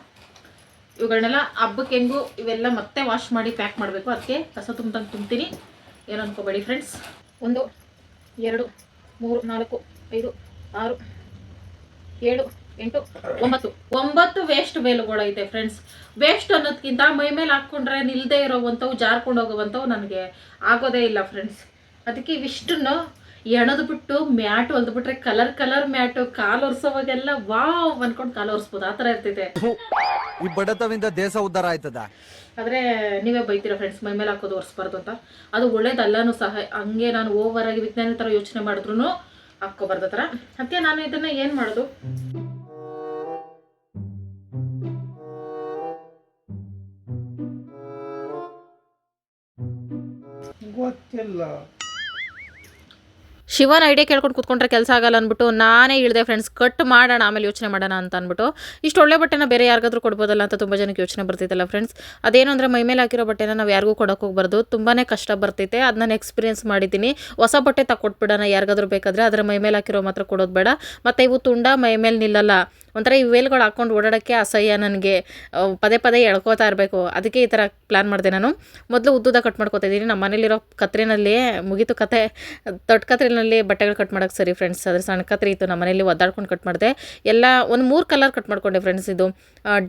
ಇವುಗಳನ್ನೆಲ್ಲ ಹಬ್ಬಕ್ಕೆ ಹೆಂಗು ಇವೆಲ್ಲ ಮತ್ತೆ ವಾಶ್ ಮಾಡಿ ಪ್ಯಾಕ್ ಮಾಡಬೇಕು. ಅದಕ್ಕೆ ಕಸ ತುಂಬ್ದಂಗೆ ತುಂಬ್ತೀನಿ. ಏನು ಅನ್ಕೋಬೇಡಿ ಫ್ರೆಂಡ್ಸ್ ಒಂದು, ಎರಡು, ಮೂರು, ನಾಲ್ಕು, ಐದು, ಆರು, ಏಳು ಎಂಟು ಒಂಬತ್ತು. ಒಂಬತ್ತು ವೇಸ್ಟ್ ಬೇಲುಗಳು ಐತೆ ಫ್ರೆಂಡ್ಸ್ ವೇಸ್ಟ್ ಅನ್ನೋದಕ್ಕಿಂತ ಮೈ ಮೇಲೆ ಹಾಕ್ಕೊಂಡ್ರೆ ನಿಲ್ದೇ ಇರೋವಂಥವು ಜಾರ್ಕೊಂಡು ಹೋಗುವಂಥವು ನನಗೆ ಆಗೋದೇ ಇಲ್ಲ ಫ್ರೆಂಡ್ಸ್ ಅದಕ್ಕೆ ಇವಿಷ್ಟನ್ನು ಎಣದು ಬಿಟ್ಟು ಮ್ಯಾಟ್ ಹೊಲ್ದ್ಬಿಟ್ರೆ ಕಲರ್ ಕಲರ್ ಮ್ಯಾಟ್ ಕಾಲು ಒರೆಸೋವಾಗೆಲ್ಲ ವಾವ್ ಅನ್ಕೊಂಡು ಕಾಲು ಒರೆಸ್ಬೋದು. ಆ ಥರ ಇರ್ತೈತೆ. ಈ ಬಡತವಿಂದ ದೇಶ ಉದ್ಧಾರ ಆಯ್ತದ? ಆದರೆ ನೀವೇ ಬೈತೀರಾ ಫ್ರೆಂಡ್ಸ್ ಮೈ ಮೇಲೆ ಹಾಕೋದು ಒರೆಸ್ಬಾರ್ದು ಅಂತ. ಅದು ಒಳ್ಳೇದಲ್ಲನೂ ಸಹ ಹಂಗೆ ನಾನು ಓವರ್ ಆಗಿ ವಿಜ್ಞಾನ ಥರ ಯೋಚನೆ ಮಾಡಿದ್ರು ಹಾಕ್ಕೋಬಾರ್ದು ಥರ. ಅದಕ್ಕೆ ನಾನು ಇದನ್ನು ಏನು ಮಾಡೋದು? ಗೊತ್ತಿಲ್ಲ ಶಿವನ ಐಡಿಯಾ ಕೇಳ್ಕೊಂಡು ಕೂತ್ಕೊಂಡ್ರೆ ಕೆಲಸ ಆಗಲ್ಲ ಅಂದ್ಬಿಟ್ಟು ನಾನೇ ಇಳಿದೆ ಫ್ರೆಂಡ್ಸ್ ಕಟ್ ಮಾಡೋಣ, ಆಮೇಲೆ ಯೋಚನೆ ಮಾಡೋಣ ಅಂತ ಅಂದ್ಬಿಟ್ಟು. ಇಷ್ಟು ಒಳ್ಳೆ ಬಟ್ಟೆನ ಬೇರೆ ಯಾರಿಗಾದ್ರೂ ಕೊಡ್ಬೋದಲ್ಲ ಅಂತ ತುಂಬ ಜನಕ್ಕೆ ಯೋಚನೆ ಬರ್ತಿತ್ತಲ್ಲ ಫ್ರೆಂಡ್ಸ್ ಅದೇನು ಅಂದರೆ ಮೈ ಮೇಲೆ ಹಾಕಿರೋ ಬಟ್ಟೆನ ನಾವು ಯಾರಿಗೂ ಕೊಡೋಕೆ ಹೋಗ್ಬಾರ್ದು. ತುಂಬಾ ಕಷ್ಟ ಬರ್ತೈತೆ ಅದು ನಾನು ಎಕ್ಸ್ಪೀರಿಯನ್ಸ್ ಮಾಡಿದ್ದೀನಿ. ಹೊಸ ಬಟ್ಟೆ ತಕ್ಕೊಟ್ಬಿಡೋಣ ಯಾರಿಗಾದ್ರೂ ಬೇಕಾದರೆ ಅದರ ಮೈ ಮೇಲೆ ಹಾಕಿರೋ ಮಾತ್ರ ಕೊಡೋದು ಬೇಡ. ಮತ್ತು ಇವು ತುಂಡ ಮೈ ಮೇಲೆ ನಿಲ್ಲಲ್ಲ. ಒಂಥರ ಈ ವೇಲ್ಗಳು ಹಾಕ್ಕೊಂಡು ಓಡಾಡೋಕ್ಕೆ ಅಸಹ್ಯ ನನಗೆ ಪದೇ ಪದೇ ಎಳ್ಕೋತಾ ಇರಬೇಕು. ಅದಕ್ಕೆ ಈ ಥರ ಪ್ಲ್ಯಾನ್ ಮಾಡಿದೆ ನಾನು. ಮೊದಲು ಉದ್ದುದ ಕಟ್ ಮಾಡ್ಕೊತಾ ಇದ್ದೀನಿ. ನಮ್ಮ ಮನೇಲಿರೋ ಕತ್ರಿನಲ್ಲಿ, ಮುಗಿತು ಕತೆ, ದೊಡ್ಡ ಕತ್ರಿನಲ್ಲಿ ಬಟ್ಟೆಗಳು ಕಟ್ ಮಾಡೋಕೆ ಸರಿ ಫ್ರೆಂಡ್ಸ್ ಅದ್ರ ಸಣ್ಣ ಕತ್ರಿ ಇತ್ತು, ನಮ್ಮ ಮನೇಲಿ ಒದ್ದಾಡ್ಕೊಂಡು ಕಟ್ ಮಾಡಿದೆ. ಎಲ್ಲ ಒಂದು ಮೂರು ಕಲರ್ ಕಟ್ ಮಾಡ್ಕೊಂಡೆ ಫ್ರೆಂಡ್ಸ್ ಇದು.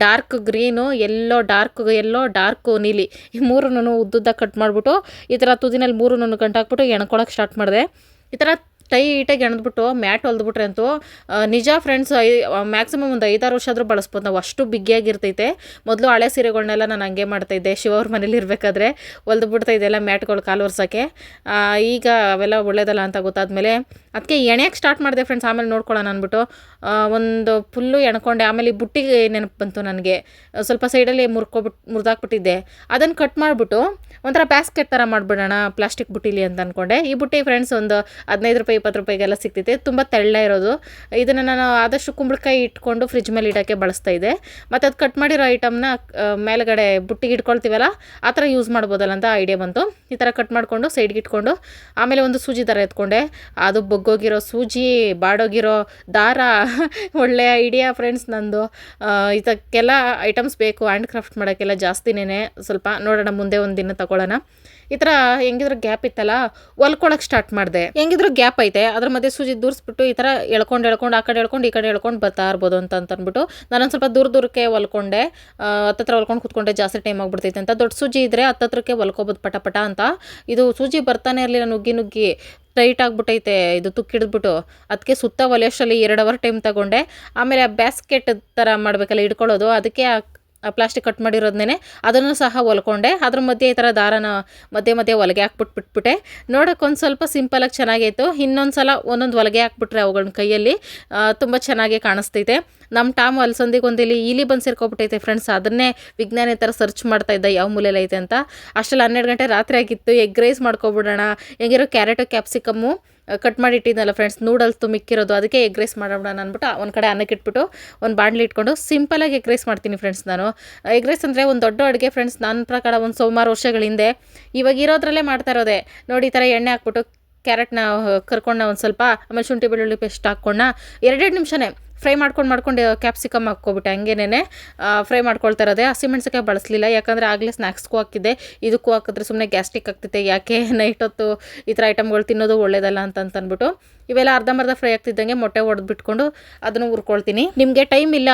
Dark green yellow dark yellow dark ನೀಲಿ. ಈ ಮೂರನ್ನು ಉದ್ದುದ್ದ ಕಟ್ ಮಾಡಿಬಿಟ್ಟು, ಈ ಥರ ತುದಿನಲ್ಲಿ ಮೂರು ಗಂಟು ಹಾಕ್ಬಿಟ್ಟು ಎಣ್ಕೊಳಕ್ಕೆ ಸ್ಟಾರ್ಟ್ ಮಾಡಿದೆ. ಈ ಥರ ಟೈಟಾಗಿ ಎಣದ್ಬಿಟ್ಟು, ಮ್ಯಾಟ್ ಹೊಲ್ದ್ಬಿಟ್ರೆ ಅಂತೂ ನಿಜ ಫ್ರೆಂಡ್ಸ್ ಐ ಮ್ಯಾಕ್ಸಿಮಮ್ ಒಂದು ಐದಾರು ವರ್ಷ ಆದರೂ ಬಳಸ್ಬೋದು. ನಾವು ಅಷ್ಟು ಬಿಗಿಯಾಗಿರ್ತೈತೆ ಮೊದಲು ಹಳೆ ಸೀರೆಗಳನ್ನೆಲ್ಲ ನಾನು ಹಂಗೆ ಮಾಡ್ತಾಯಿದ್ದೆ ಶಿವ ಅವ್ರ ಮನೇಲಿ ಇರಬೇಕಾದ್ರೆ ಹೊಲ್ದ್ಬಿಡ್ತಾ ಇದೆಲ್ಲ ಮ್ಯಾಟ್ಗಳು ಕಾಲು ಒರ್ಸೋಕ್ಕೆ. ಈಗ ಅವೆಲ್ಲ ಒಳ್ಳೇದಲ್ಲ ಅಂತ ಗೊತ್ತಾದ್ಮೇಲೆ ಅದಕ್ಕೆ ಎಣೆಯಕ್ಕೆ ಸ್ಟಾರ್ಟ್ ಮಾಡಿದೆ ಫ್ರೆಂಡ್ಸ್ ಆಮೇಲೆ ನೋಡ್ಕೊಳ್ಳೋಣ ಅಂದ್ಬಿಟ್ಟು ಒಂದು ಫುಲ್ಲು ಎಣ್ಕೊಂಡೆ, ಆಮೇಲೆ ಈ ಬುಟ್ಟಿಗೆ ನೆನಪು ಬಂತು ನನಗೆ. ಸ್ವಲ್ಪ ಸೈಡಲ್ಲಿ ಮುರ್ಕೊಬಿಟ್ಟು ಮುರಿದಾಕ್ಬಿಟ್ಟಿದ್ದೆ. ಅದನ್ನು ಕಟ್ ಮಾಡಿಬಿಟ್ಟು ಒಂಥರ ಬ್ಯಾಸ್ಕೆಟ್ ಥರ ಮಾಡಿಬಿಡೋಣ ಪ್ಲಾಸ್ಟಿಕ್ ಬುಟ್ಟಿಲಿ ಅಂತ ಅಂದ್ಕೊಂಡೆ ಈ ಬುಟ್ಟಿ ಫ್ರೆಂಡ್ಸ್ ಒಂದು ಹದಿನೈದು ರೂಪಾಯಿ ಇಪ್ಪತ್ತು ರೂಪಾಯಿಗೆಲ್ಲ ಸಿಗ್ತೈತೆ. ತುಂಬ ತೆಳ್ಳ ಇರೋದು. ಇದನ್ನು ನಾನು ಆದಷ್ಟು ಕುಂಬಳಕಾಯಿ ಇಟ್ಕೊಂಡು ಫ್ರಿಜ್ ಮೇಲೆ ಇಡೋಕ್ಕೆ ಬಳಸ್ತಾ ಇದೆ ಮತ್ತು ಅದು ಕಟ್ ಮಾಡಿರೋ ಐಟಮ್ನ ಮೇಲ್ಗಡೆ ಬುಟ್ಟಿಗೆ ಇಟ್ಕೊಳ್ತೀವಲ್ಲ, ಆ ಥರ ಯೂಸ್ ಮಾಡ್ಬೋದಲ್ಲ ಅಂತ ಐಡಿಯಾ ಬಂತು. ಈ ಥರ ಕಟ್ ಮಾಡಿಕೊಂಡು ಸೈಡ್ಗೆ ಇಟ್ಕೊಂಡು, ಆಮೇಲೆ ಒಂದು ಸೂಜಿ ಥರ ಎತ್ಕೊಂಡೆ. ಅದು ಬೊಗ್ಗೋಗಿರೋ ಸೂಜಿ, ಬಾಡೋಗಿರೋ ದಾರ, ಒಳ್ಳೆಯ ಐಡಿಯಾ ಫ್ರೆಂಡ್ಸ್ ನಂದು. ಇದಕ್ಕೆಲ್ಲ ಐಟಮ್ಸ್ ಬೇಕು ಹ್ಯಾಂಡ್ ಕ್ರಾಫ್ಟ್ ಮಾಡೋಕ್ಕೆಲ್ಲ ಜಾಸ್ತಿನೇ ಸ್ವಲ್ಪ ನೋಡೋಣ, ಮುಂದೆ ಒಂದು ದಿನ ತಗೊಳ್ಳೋಣ. ಈ ಥರ ಹೆಂಗಿದ್ರು ಗ್ಯಾಪ್ ಇತ್ತಲ್ಲ ಹೊಲ್ಕೊಳಕ್ಕೆ ಸ್ಟಾರ್ಟ್ ಮಾಡಿದೆ. ಹೆಂಗಿದ್ರು ಗ್ಯಾಪ್ ಐತೆ, ಅದ್ರ ಮಧ್ಯೆ ಸೂಜಿ ದೂರಿಸ್ಬಿಟ್ಟು ಈ ಥರ ಎಳ್ಕೊಂಡು ಎಳ್ಕೊಂಡು ಆ ಕಡೆ ಎಳ್ಕೊಂಡು ಈ ಕಡೆ ಎಳ್ಕೊಂಡು ಬರ್ತಾ ಇರ್ಬೋದು ಅಂತ ಅಂತ ಅಂದ್ಬಿಟ್ಟು ನಾನೊಂದು ಸ್ವಲ್ಪ ದೂರ ದೂರಕ್ಕೆ ಹೊಲ್ಕೊಂಡೆ. ಹತ್ತತ್ರ ಹೊಲ್ಕೊಂಡು ಕೂತ್ಕೊಂಡೆ, ಜಾಸ್ತಿ ಟೈಮ್ ಆಗ್ಬಿಡ್ತೈತೆ ಅಂತ. ದೊಡ್ಡ ಸೂಜಿ ಇದ್ರೆ ಹತ್ತತ್ರಕ್ಕೆ ಹೊಲ್ಕೋಬೋದು ಪಟ ಪಟ ಅಂತ. ಇದು ಸೂಜಿ ಬರ್ತಾನೆ ಇರಲಿಲ್ಲ, ನುಗ್ಗಿ ನುಗ್ಗಿ ಟೈಟ್ ಆಗಿಬಿಟ್ಟೈತೆ, ಇದು ತುಕ್ಕಿಡ್ದ್ಬಿಟ್ಟು ಅದಕ್ಕೆ ಸುತ್ತ ಒಲೆಯಷ್ಟರಲ್ಲಿ ಎರಡು ಅವರ್ ಟೈಮ್ ತಗೊಂಡೆ. ಆಮೇಲೆ ಆ ಬ್ಯಾಸ್ಕೆಟ್ ಥರ ಮಾಡಬೇಕಲ್ಲ ಇಟ್ಕೊಳ್ಳೋದು ಅದಕ್ಕೆ ಆ ಪ್ಲಾಸ್ಟಿಕ್ ಕಟ್ ಮಾಡಿರೋದನ್ನೇ ಅದನ್ನು ಸಹ ಹೊಲ್ಕೊಂಡೆ. ಅದ್ರ ಮಧ್ಯೆ ಈ ಥರ ದಾರನ ಮಧ್ಯೆ ಮಧ್ಯೆ ಹೊಲಿಗೆ ಹಾಕ್ಬಿಟ್ಟು ಬಿಟ್ಬಿಟ್ಟೆ. ನೋಡೋಕೆ ಒಂದು ಸ್ವಲ್ಪ ಸಿಂಪಲಾಗಿ ಚೆನ್ನಾಗಿತ್ತು ಇನ್ನೊಂದು ಸಲ ಒಂದೊಂದು ಹೊಲಿಗೆ ಹಾಕ್ಬಿಟ್ರೆ ಅವುಗಳನ್ನ ಕೈಯಲ್ಲಿ ತುಂಬ ಚೆನ್ನಾಗಿ ಕಾಣಿಸ್ತೈತೆ ನಮ್ಮ ಟಾಮ್ ಅಲ್ಸಂದಿಗೆ ಒಂದಿಲ್ಲಿ ಇಲಿ ಬಂದು ಸೇರ್ಕೊಬಿಟ್ಟೈತೆ ಫ್ರೆಂಡ್ಸ್ ಅದನ್ನೇ ವಿಜ್ಞಾನಿ ಥರ ಸರ್ಚ್ ಮಾಡ್ತಾ ಇದ್ದ, ಯಾವ ಮೂಲೆಯಲ್ಲಿ ಐತೆ ಅಂತ. ಅಷ್ಟರಲ್ಲಿ ಹನ್ನೆರಡು ಗಂಟೆ ರಾತ್ರಿ ಆಗಿತ್ತು. ಎಗ್ ರೈಸ್ ಮಾಡ್ಕೊಬಿಡೋಣ. ಹೆಂಗಿರೋ ಕ್ಯಾರೆಟು ಕ್ಯಾಪ್ಸಿಕಮ್ಮು ಕಟ್ ಮಾಡಿ ಇಟ್ಟಿದ್ದಲ್ಲ ಫ್ರೆಂಡ್ಸ್ ನೂಡಲ್ಸ್ ಮಿಕ್ಕಿರೋದು, ಅದಕ್ಕೆ ಎಗ್ ರೈಸ್ ಮಾಡೋಣ ಅಂದ್ಬಿಟ್ಟು ಒಂದು ಕಡೆ ಅನ್ನಕ್ಕೆ ಇಟ್ಬಿಟ್ಟು, ಒಂದು ಬಾಣಲಿ ಇಟ್ಕೊಂಡು ಸಿಂಪಲಾಗಿ ಎಗ್ ರೈಸ್ ಮಾಡ್ತೀನಿ ಫ್ರೆಂಡ್ಸ್ ನಾನು. ಎಗ್ ರೈಸ್ ಅಂದರೆ ಒಂದು ದೊಡ್ಡ ಅಡುಗೆ ಫ್ರೆಂಡ್ಸ್ ನನ್ನ ಪ್ರಕಾರ ಒಂದು ಸುಮಾರು ವರ್ಷಗಳಿಂದೆ ಇವಾಗ ಇರೋದ್ರಲ್ಲೇ ಮಾಡ್ತಾ ಇರೋದೆ. ನೋಡಿ, ಈ ಥರ ಎಣ್ಣೆ ಹಾಕ್ಬಿಟ್ಟು ಕ್ಯಾರೆಟ್ನ ಕರ್ಕೊಂಡ ಒಂದು ಸ್ವಲ್ಪ, ಆಮೇಲೆ ಶುಂಠಿ ಬೆಳ್ಳುಳ್ಳಿ ಪೇಸ್ಟ್ ಹಾಕ್ಕೊಂಡ, ಎರಡೆರಡು ನಿಮಿಷನೇ ಫ್ರೈ ಮಾಡ್ಕೊಂಡು ಮಾಡ್ಕೊಂಡು ಕ್ಯಾಪ್ಸಿಕಮ್ ಹಾಕ್ಕೊಬಿಟ್ಟೆ. ಹಂಗೇನೆ ಫ್ರೈ ಮಾಡ್ಕೊಳ್ತಾ ಇರೋದೆ. ಹಸಿಮೆಣ್ಸಿಕಾಯಿ ಬಳಸಲಿಲ್ಲ. ಯಾಕಂದರೆ ಆಗಲೇ ಸ್ನ್ಯಾಕ್ಸ್ಗೂ ಹಾಕಿದ್ದೆ. ಇದಕ್ಕೂ ಹಾಕಿದ್ರೆ ಸುಮ್ಮನೆ ಗ್ಯಾಸ್ಟ್ರಿಕ್ ಆಗ್ತೈತೆ ಯಾಕೆ ನೈಟ್ ಹೊತ್ತು ಈ ಥರ ಐಟಮ್ಗಳು ತಿನ್ನೋದು ಒಳ್ಳೇದಲ್ಲ ಅಂತ ಅಂತಂದ್ಬಿಟ್ಟು. ಇವೆಲ್ಲ ಅರ್ಧಂಬರ್ಧ ಫ್ರೈ ಆಗ್ತಿದ್ದಂಗೆ ಮೊಟ್ಟೆ ಒಡೆದು ಬಿಟ್ಕೊಂಡು ಅದನ್ನು ಹುರ್ಕೊಳ್ತೀನಿ. ನಿಮಗೆ ಟೈಮ್ ಇಲ್ಲ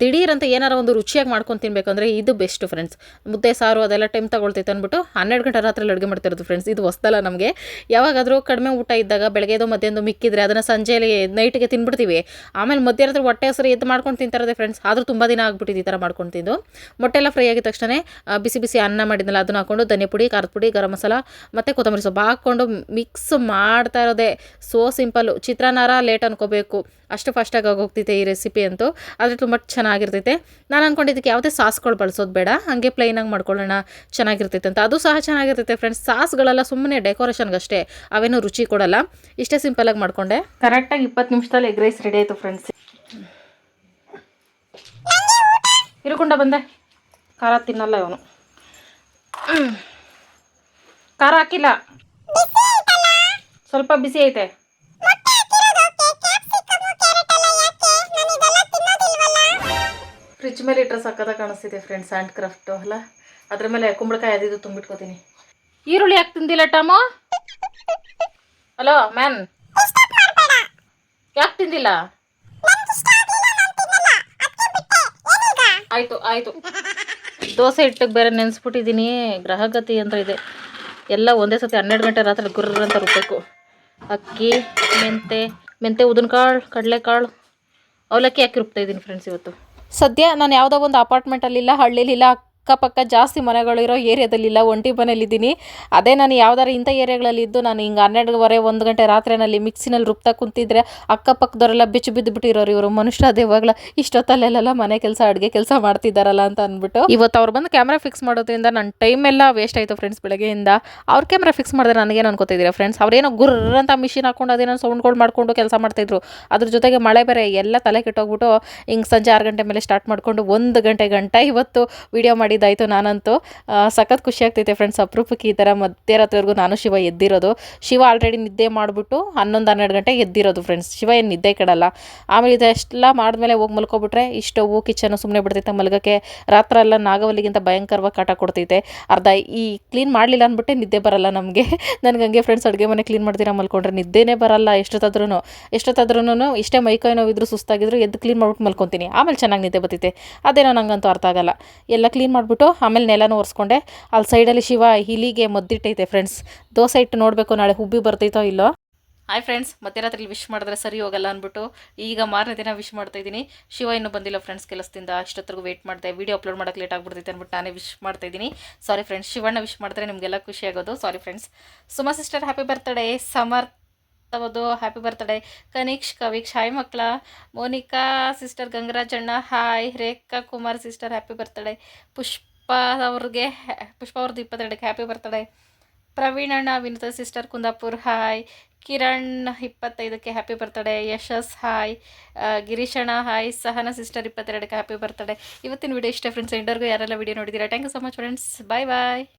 ದಿಢೀರ್ ಅಂತ ಏನಾರ ಒಂದು ರುಚಿಯಾಗಿ ಮಾಡ್ಕೊಂಡು ತಿನ್ಬೇಕಂದ್ರೆ ಇದು ಬೆಸ್ಟ್ ಫ್ರೆಂಡ್ಸ್ ಮುದ್ದೆ, ಸಾರು ಅದೆಲ್ಲ ಟೈಮ್ ತಗೊಳ್ತೈತೆ ಅಂದ್ಬಿಟ್ಟು ಹನ್ನೆರಡು ಗಂಟೆ ರಾತ್ರಿ ಅಡುಗೆ ಮಾಡ್ತಿರೋದು ಫ್ರೆಂಡ್ಸ್ ಇದು ಹೊಸ್ತಲ್ಲ ನಮಗೆ. ಯಾವಾಗಾದರೂ ಕಡಿಮೆ ಊಟ ಇದ್ದಾಗ, ಬೆಳಗ್ಗೆದು ಮಧ್ಯಾಹ್ನ ಮಿಕ್ಕಿದ್ರೆ ಅದನ್ನು ಸಂಜೆಯಲ್ಲಿ ನೈಟ್ಗೆ ತಿನ್ಬಿಡ್ತೀವಿ. ಆಮೇಲೆ ಮಧ್ಯರಾತ್ರಿ ಹೊಟ್ಟೆ ಹೆಸರು ಎದ್ದು ಮಾಡ್ಕೊಂಡು ತಿಂತಾರದೆ ಫ್ರೆಂಡ್ಸ್ ಆದರೂ ತುಂಬ ದಿನ ಆಗ್ಬಿಟ್ಟಿದ್ದು ಈ ಥರ ಮಾಡ್ಕೊಂಡು ತಿಂದು. ಮೊಟ್ಟೆ ಎಲ್ಲ ಫ್ರೈ ಆಗಿದ ತಕ್ಷಣ ಬಿಸಿ ಬಿಸಿ ಅನ್ನ ಮಾಡಿದ್ನಲ್ಲ, ಅದನ್ನು ಹಾಕೊಂಡು ಧನಿಯ ಪುಡಿ, ಖಾರದ ಪುಡಿ, ಗರಂ ಮಸಾಲ, ಮತ್ತು ಕೊತ್ತಂಬರಿ ಸೊಪ್ಪು ಹಾಕ್ಕೊಂಡು ಮಿಕ್ಸ್ ಮಾಡ್ತಾ ಇರೋದೆ. ಸೋ ಸಿಂಪಲ್ಲು ಚಿತ್ರಾನ್ನಾರ ಲೇಟ್ ಅನ್ಕೋಬೇಕು. ಅಷ್ಟು ಫಾಸ್ಟಾಗಿ ಆಗೋಗ್ತೈತೆ ಈ ರೆಸಿಪಿ ಅಂತೂ. ಆದರೆ ತುಂಬ ಚೆನ್ನಾಗಿರ್ತೈತೆ. ನಾನು ಅಂದ್ಕೊಂಡಿದ್ದಕ್ಕೆ ಯಾವುದೇ ಸಾಸ್ಗಳು ಬಳಸೋದು ಬೇಡ. ಹಾಗೆ ಪ್ಲೈನಾಗಿ ಮಾಡ್ಕೊಳ್ಳೋಣ. ಚೆನ್ನಾಗಿರ್ತೈತೆ ಅಂತ. ಅದು ಸಹ ಚೆನ್ನಾಗಿರ್ತೈತೆ ಫ್ರೆಂಡ್ಸ್ ಸಾಸ್ಗಳೆಲ್ಲ ಸುಮ್ಮನೆ ಡೆಕೋರೇಷನ್ಗಷ್ಟೇ ಅವೇನು ರುಚಿ ಕೊಡಲ್ಲ. ಇಷ್ಟೇ ಸಿಂಪಲಾಗಿ ಮಾಡ್ಕೊಂಡೆ. ಕರೆಕ್ಟಾಗಿ ಇಪ್ಪತ್ತು ನಿಮಿಷದಲ್ಲಿ ಎಗ್ ರೈಸ್ ರೆಡಿ ಆಯಿತು ಫ್ರೆಂಡ್ಸ್ ಇರುಕೊಂಡ ಬಂದೆ. ಖಾರ ತಿನ್ನಲ್ಲ ಇವನು. ಖಾರ ಹಾಕಿಲ್ಲ. ಸ್ವಲ್ಪ ಬಿಸಿ ಐತೆ. ಫ್ರಿಜ್ ಮೇಲೆ ಇಟ್ಟರೆ ಸಕ್ಕದ ಕಾಣಿಸ್ತಿದೆ ಫ್ರೆಂಡ್ಸ್ ಹ್ಯಾಂಡ್ ಕ್ರಾಫ್ಟ್ ಅಲ್ಲ? ಅದ್ರ ಮೇಲೆ ಕುಂಬಳಕಾಯಿ ಅದಿದ್ದು ತುಂಬಿಟ್ಕೋತೀನಿ. ಈರುಳ್ಳಿ ಯಾಕೆ ತಿಂದಿಲ್ಲ ಟಾಮು? Hello, man. ಯಾಕೆ ತಿಂದಿಲ್ಲ? ಆಯ್ತು, ಆಯಿತು. ದೋಸೆ ಹಿಟ್ಟಿಗೆ ಬೇರೆ ನೆನೆಸ್ಬಿಟ್ಟಿದ್ದೀನಿ ಗ್ರಹಗತಿ ಅಂತ ಇದೆ. ಎಲ್ಲ ಒಂದೇ ಸತಿ ಹನ್ನೆರಡು ಗಂಟೆ ರಾತ್ರಿ ಗುರ್ರ ಅಂತ ರುಬ್ಬಬೇಕು ಅಕ್ಕಿ, ಮೆಂತೆ ಮೆಂತೆ ಉದಿನಕಾಳು ಕಡಲೆಕಾಳು, ಅವಲಕ್ಕಿ ಹಾಕಿ ರುಬ್ತಾ ಇದ್ದೀನಿ ಫ್ರೆಂಡ್ಸ್ ಇವತ್ತು. ಸದ್ಯ ನಾನು ಯಾವುದೋ ಒಂದು ಅಪಾರ್ಟ್ಮೆಂಟಲ್ಲಿಲ್ಲ ಹಳ್ಳಿಲಿಲ್ಲ ಅಕ್ಕಪಕ್ಕ ಜಾಸ್ತಿ ಮನೆಗಳಿರೋ ಏರಿಯಾದಲ್ಲಿಲ್ಲ ಒಂಟಿ ಮನೇಲಿದ್ದೀನಿ ಅದೇ ನಾನು ಯಾವ್ದಾರು ಇಂಥ ಏರಿಯಾಗಳಲ್ಲಿ ಇದ್ದು ನಾನು ಹಿಂಗೆ ಹನ್ನೆರಡುವರೆ, ಒಂದು ಗಂಟೆ ರಾತ್ರಿನಲ್ಲಿ ಮಿಕ್ಸಿನಲ್ಲಿ ರುಬ್ತಾ ಕುಂತಿದ್ರೆ ಅಕ್ಕಪಕ್ಕದವರೆಲ್ಲ ಬಿಚ್ಚು ಬಿದ್ದು ಬಿಟ್ಟಿರೋರು ಇವರು. ಮನುಷ್ಯ ದೇವಾಗ್ಲ ಇಷ್ಟೊತ್ತಲ್ಲೆಲ್ಲ ಮನೆ ಕೆಲಸ, ಅಡುಗೆ ಕೆಲಸ ಮಾಡ್ತಿದ್ದಾರಲ್ಲ ಅಂತ ಅಂದ್ಬಿಟ್ಟು. ಇವತ್ತು ಅವ್ರು ಬಂದು ಕ್ಯಾಮ್ರಾ ಫಿಕ್ಸ್ ಮಾಡೋದ್ರಿಂದ ನನ್ನ ಟೈಮ್ ಎಲ್ಲ ವೇಸ್ಟ್ ಆಯಿತು ಫ್ರೆಂಡ್ಸ್ ಬೆಳಗ್ಗೆಯಿಂದ. ಅವ್ರ ಕ್ಯಾಮ್ರಾ ಫಿಕ್ಸ್ ಮಾಡಿದ್ರೆ ನನಗೇನು ಅನ್ಕೋತಿದ್ದೀರಾ ಫ್ರೆಂಡ್ಸ್? ಅವ್ರೇನೋ ಗುರ್ರ ಅಂತ ಮಿಷಿನ್ ಹಾಕೊಂಡು ಅದೇನೋ ಸೌಂಡ್ಗಳು ಮಾಡ್ಕೊಂಡು ಕೆಲಸ ಮಾಡ್ತಾಯಿದ್ರು ಅದ್ರ ಜೊತೆಗೆ ಮಳೆ ಬೇರೆ, ಎಲ್ಲ ತಲೆ ಕೆಟ್ಟೋಗ್ಬಿಟ್ಟು ಹಿಂಗೆ ಸಂಜೆ ಆರು ಗಂಟೆ ಮೇಲೆ ಸ್ಟಾರ್ಟ್ ಮಾಡಿಕೊಂಡು ಒಂದು ಗಂಟೆ ಗಂಟೆ ಇವತ್ತು ವಿಡಿಯೋ ಮಾಡಿದ್ದಾಯಿತು ನಾನಂತೂ. ಸಖತ್ ಖುಷಿ ಆಗ್ತೈತೆ ಫ್ರೆಂಡ್ಸ್ ಅಪರೂಪಕ್ಕೆ ಈ ಥರ ಮಧ್ಯರಾತ್ರಿವರೆಗೂ ನಾನು ಶಿವ ಎದ್ದಿರೋದು. ಶಿವ ಆಲ್ರೆಡಿ ನಿದ್ದೆ ಮಾಡಿಬಿಟ್ಟು ಹನ್ನೊಂದು ಹನ್ನೆರಡು ಗಂಟೆಗೆ ಎದ್ದಿರೋದು ಫ್ರೆಂಡ್ಸ್ ಶಿವ ಏನು ನಿದ್ದೆ ಕೆಡಲ್ಲ. ಆಮೇಲೆ ಇದೆಲ್ಲ ಮಾಡಿದ್ಮೇಲೆ ಹೋಗಿ ಮಲ್ಕೊಬಿಟ್ರೆ ಈ ಸ್ಟವ್ ಕಿಚನು ಸುಮ್ಮನೆ ಬಿಡ್ತೈತೆ ಮಲಗಕ್ಕೆ. ರಾತ್ರಿ ಎಲ್ಲ ನಾಗವಲ್ಲಿಗಿಂತ ಭಯಂಕರವಾಗಿ ಕಾಟ ಕೊಡ್ತೈತೆ. ಅರ್ಧ ಈ ಕ್ಲೀನ್ ಮಾಡಲಿಲ್ಲ ಅಂದ್ಬಿಟ್ಟೆ ನಿದ್ದೆ ಬರಲ್ಲ ನಮಗೆ. ನನಗೆ ಹಂಗೆ ಫ್ರೆಂಡ್ಸ್ ಅಡುಗೆ ಮನೆ ಕ್ಲೀನ್ ಮಾಡ್ತೀರಾ ಮಲ್ಕೊಂಡ್ರೆ ನಿದ್ದೆನೇ ಬರಲ್ಲ. ಎಷ್ಟೊತ್ತಾದ್ರೂ ಎಷ್ಟೊತ್ತಾದ್ರೂ ಇಷ್ಟೇ ಮೈಕೈ ನೋವಿದ್ರು ಸುಸ್ತಾಗಿದ್ರು ಎದ್ದು ಕ್ಲೀನ್ ಮಾಡ್ಬಿಟ್ಟು ಮಲ್ಕೊತೀನಿ. ಆಮೇಲೆ ಚೆನ್ನಾಗಿ ನಿದ್ದೆ ಬರ್ತೈತೆ. ಅದೇನೋ ನಂಗಂತೂ ಅರ್ಥ ಆಗಲ್ಲ. ಎಲ್ಲ ಕ್ಲೀನ್ ಮಾಡಿಬಿಟ್ಟು ಆಮೇಲೆ ನೆಲನೂ ಒರೆಸ್ಕೊಂಡೆ. ಅಲ್ಲಿ ಸೈಡಲ್ಲಿ ಶಿವ ಇಲಿಗೆ ಮದ್ದಿಟ್ಟೈತೆ ಫ್ರೆಂಡ್ಸ್ ದೋಸೆ ಇಟ್ಟು ನೋಡಬೇಕು ನಾಳೆ ಹುಬ್ಬಿ ಬರ್ತೈತೋ ಇಲ್ಲೋ? ಹಾಯ್ ಫ್ರೆಂಡ್ಸ್ ಮತ್ತೆ ರಾತ್ರಿ ವಿಶ್ ಮಾಡಿದ್ರೆ ಸರಿ ಹೋಗಲ್ಲ ಅಂದ್ಬಿಟ್ಟು ಈಗ ಮಾರನೇ ದಿನ ವಿಶ್ ಮಾಡ್ತಾ ಇದ್ದೀನಿ. ಶಿವ ಇನ್ನೂ ಬಂದಿಲ್ಲ ಫ್ರೆಂಡ್ಸ್ ಕೆಲಸದಿಂದ ಅಷ್ಟೊತ್ತಿಗೆ ವೇಟ್ ಮಾಡಿದೆ. ವೀಡಿಯೋ ಅಪ್ಲೋಡ್ ಮಾಡೋಕ್ಕೆ ಲೇಟ್ ಆಗಿಬಿಡ್ತೈತೆ ಅಂದ್ಬಿಟ್ಟು ನಾನೇ ವಿಶ್ ಮಾಡ್ತಾ ಇದ್ದೀನಿ. ಸಾರಿ ಫ್ರೆಂಡ್ಸ್ ಶಿವಣ್ಣ ವಿಶ್ ಮಾಡಿದ್ರೆ ನಿಮಗೆಲ್ಲ ಖುಷಿ ಆಗೋದು. Sorry friends Suma sister happy birthday Samarth ತಗೋದು happy birthday Kaniksh Kaviksh hi ಮಕ್ಕಳ. Monika sister ಗಂಗರಾಜಣ್ಣ hi Rekha Kumar sister happy birthday Pushpa ಅವ್ರಿಗೆ, ಪುಷ್ಪ ಅವ್ರದ್ದು ಇಪ್ಪತ್ತೆರಡಕ್ಕೆ ಹ್ಯಾಪಿ ಬರ್ತ್ಡೇ ಪ್ರವೀಣಣ್ಣ ವಿನೂತ ಸಿಸ್ಟರ್ ಕುಂದಾಪುರ್ ಹಾಯ್ ಕಿರಣ್, ಇಪ್ಪತ್ತೈದಕ್ಕೆ ಹ್ಯಾಪಿ ಬರ್ತಡೇ ಯಶಸ್ ಹಾಯ್ ಗಿರೀಶಣ್ಣ ಹಾಯ್ ಸಹನ ಸಿಸ್ಟರ್ ಇಪ್ಪತ್ತೆರಡಕ್ಕೆ ಹ್ಯಾಪಿ ಬರ್ತಡೇ ಇವತ್ತಿನ video ಇಷ್ಟ ಫ್ರೆಂಡ್ಸ್ ಎಂಡರ್ಗೂ ಯಾರೆಲ್ಲ ವಿಡಿಯೋ ನೋಡಿದ್ದೀರಾ? Thank you so much friends bye bye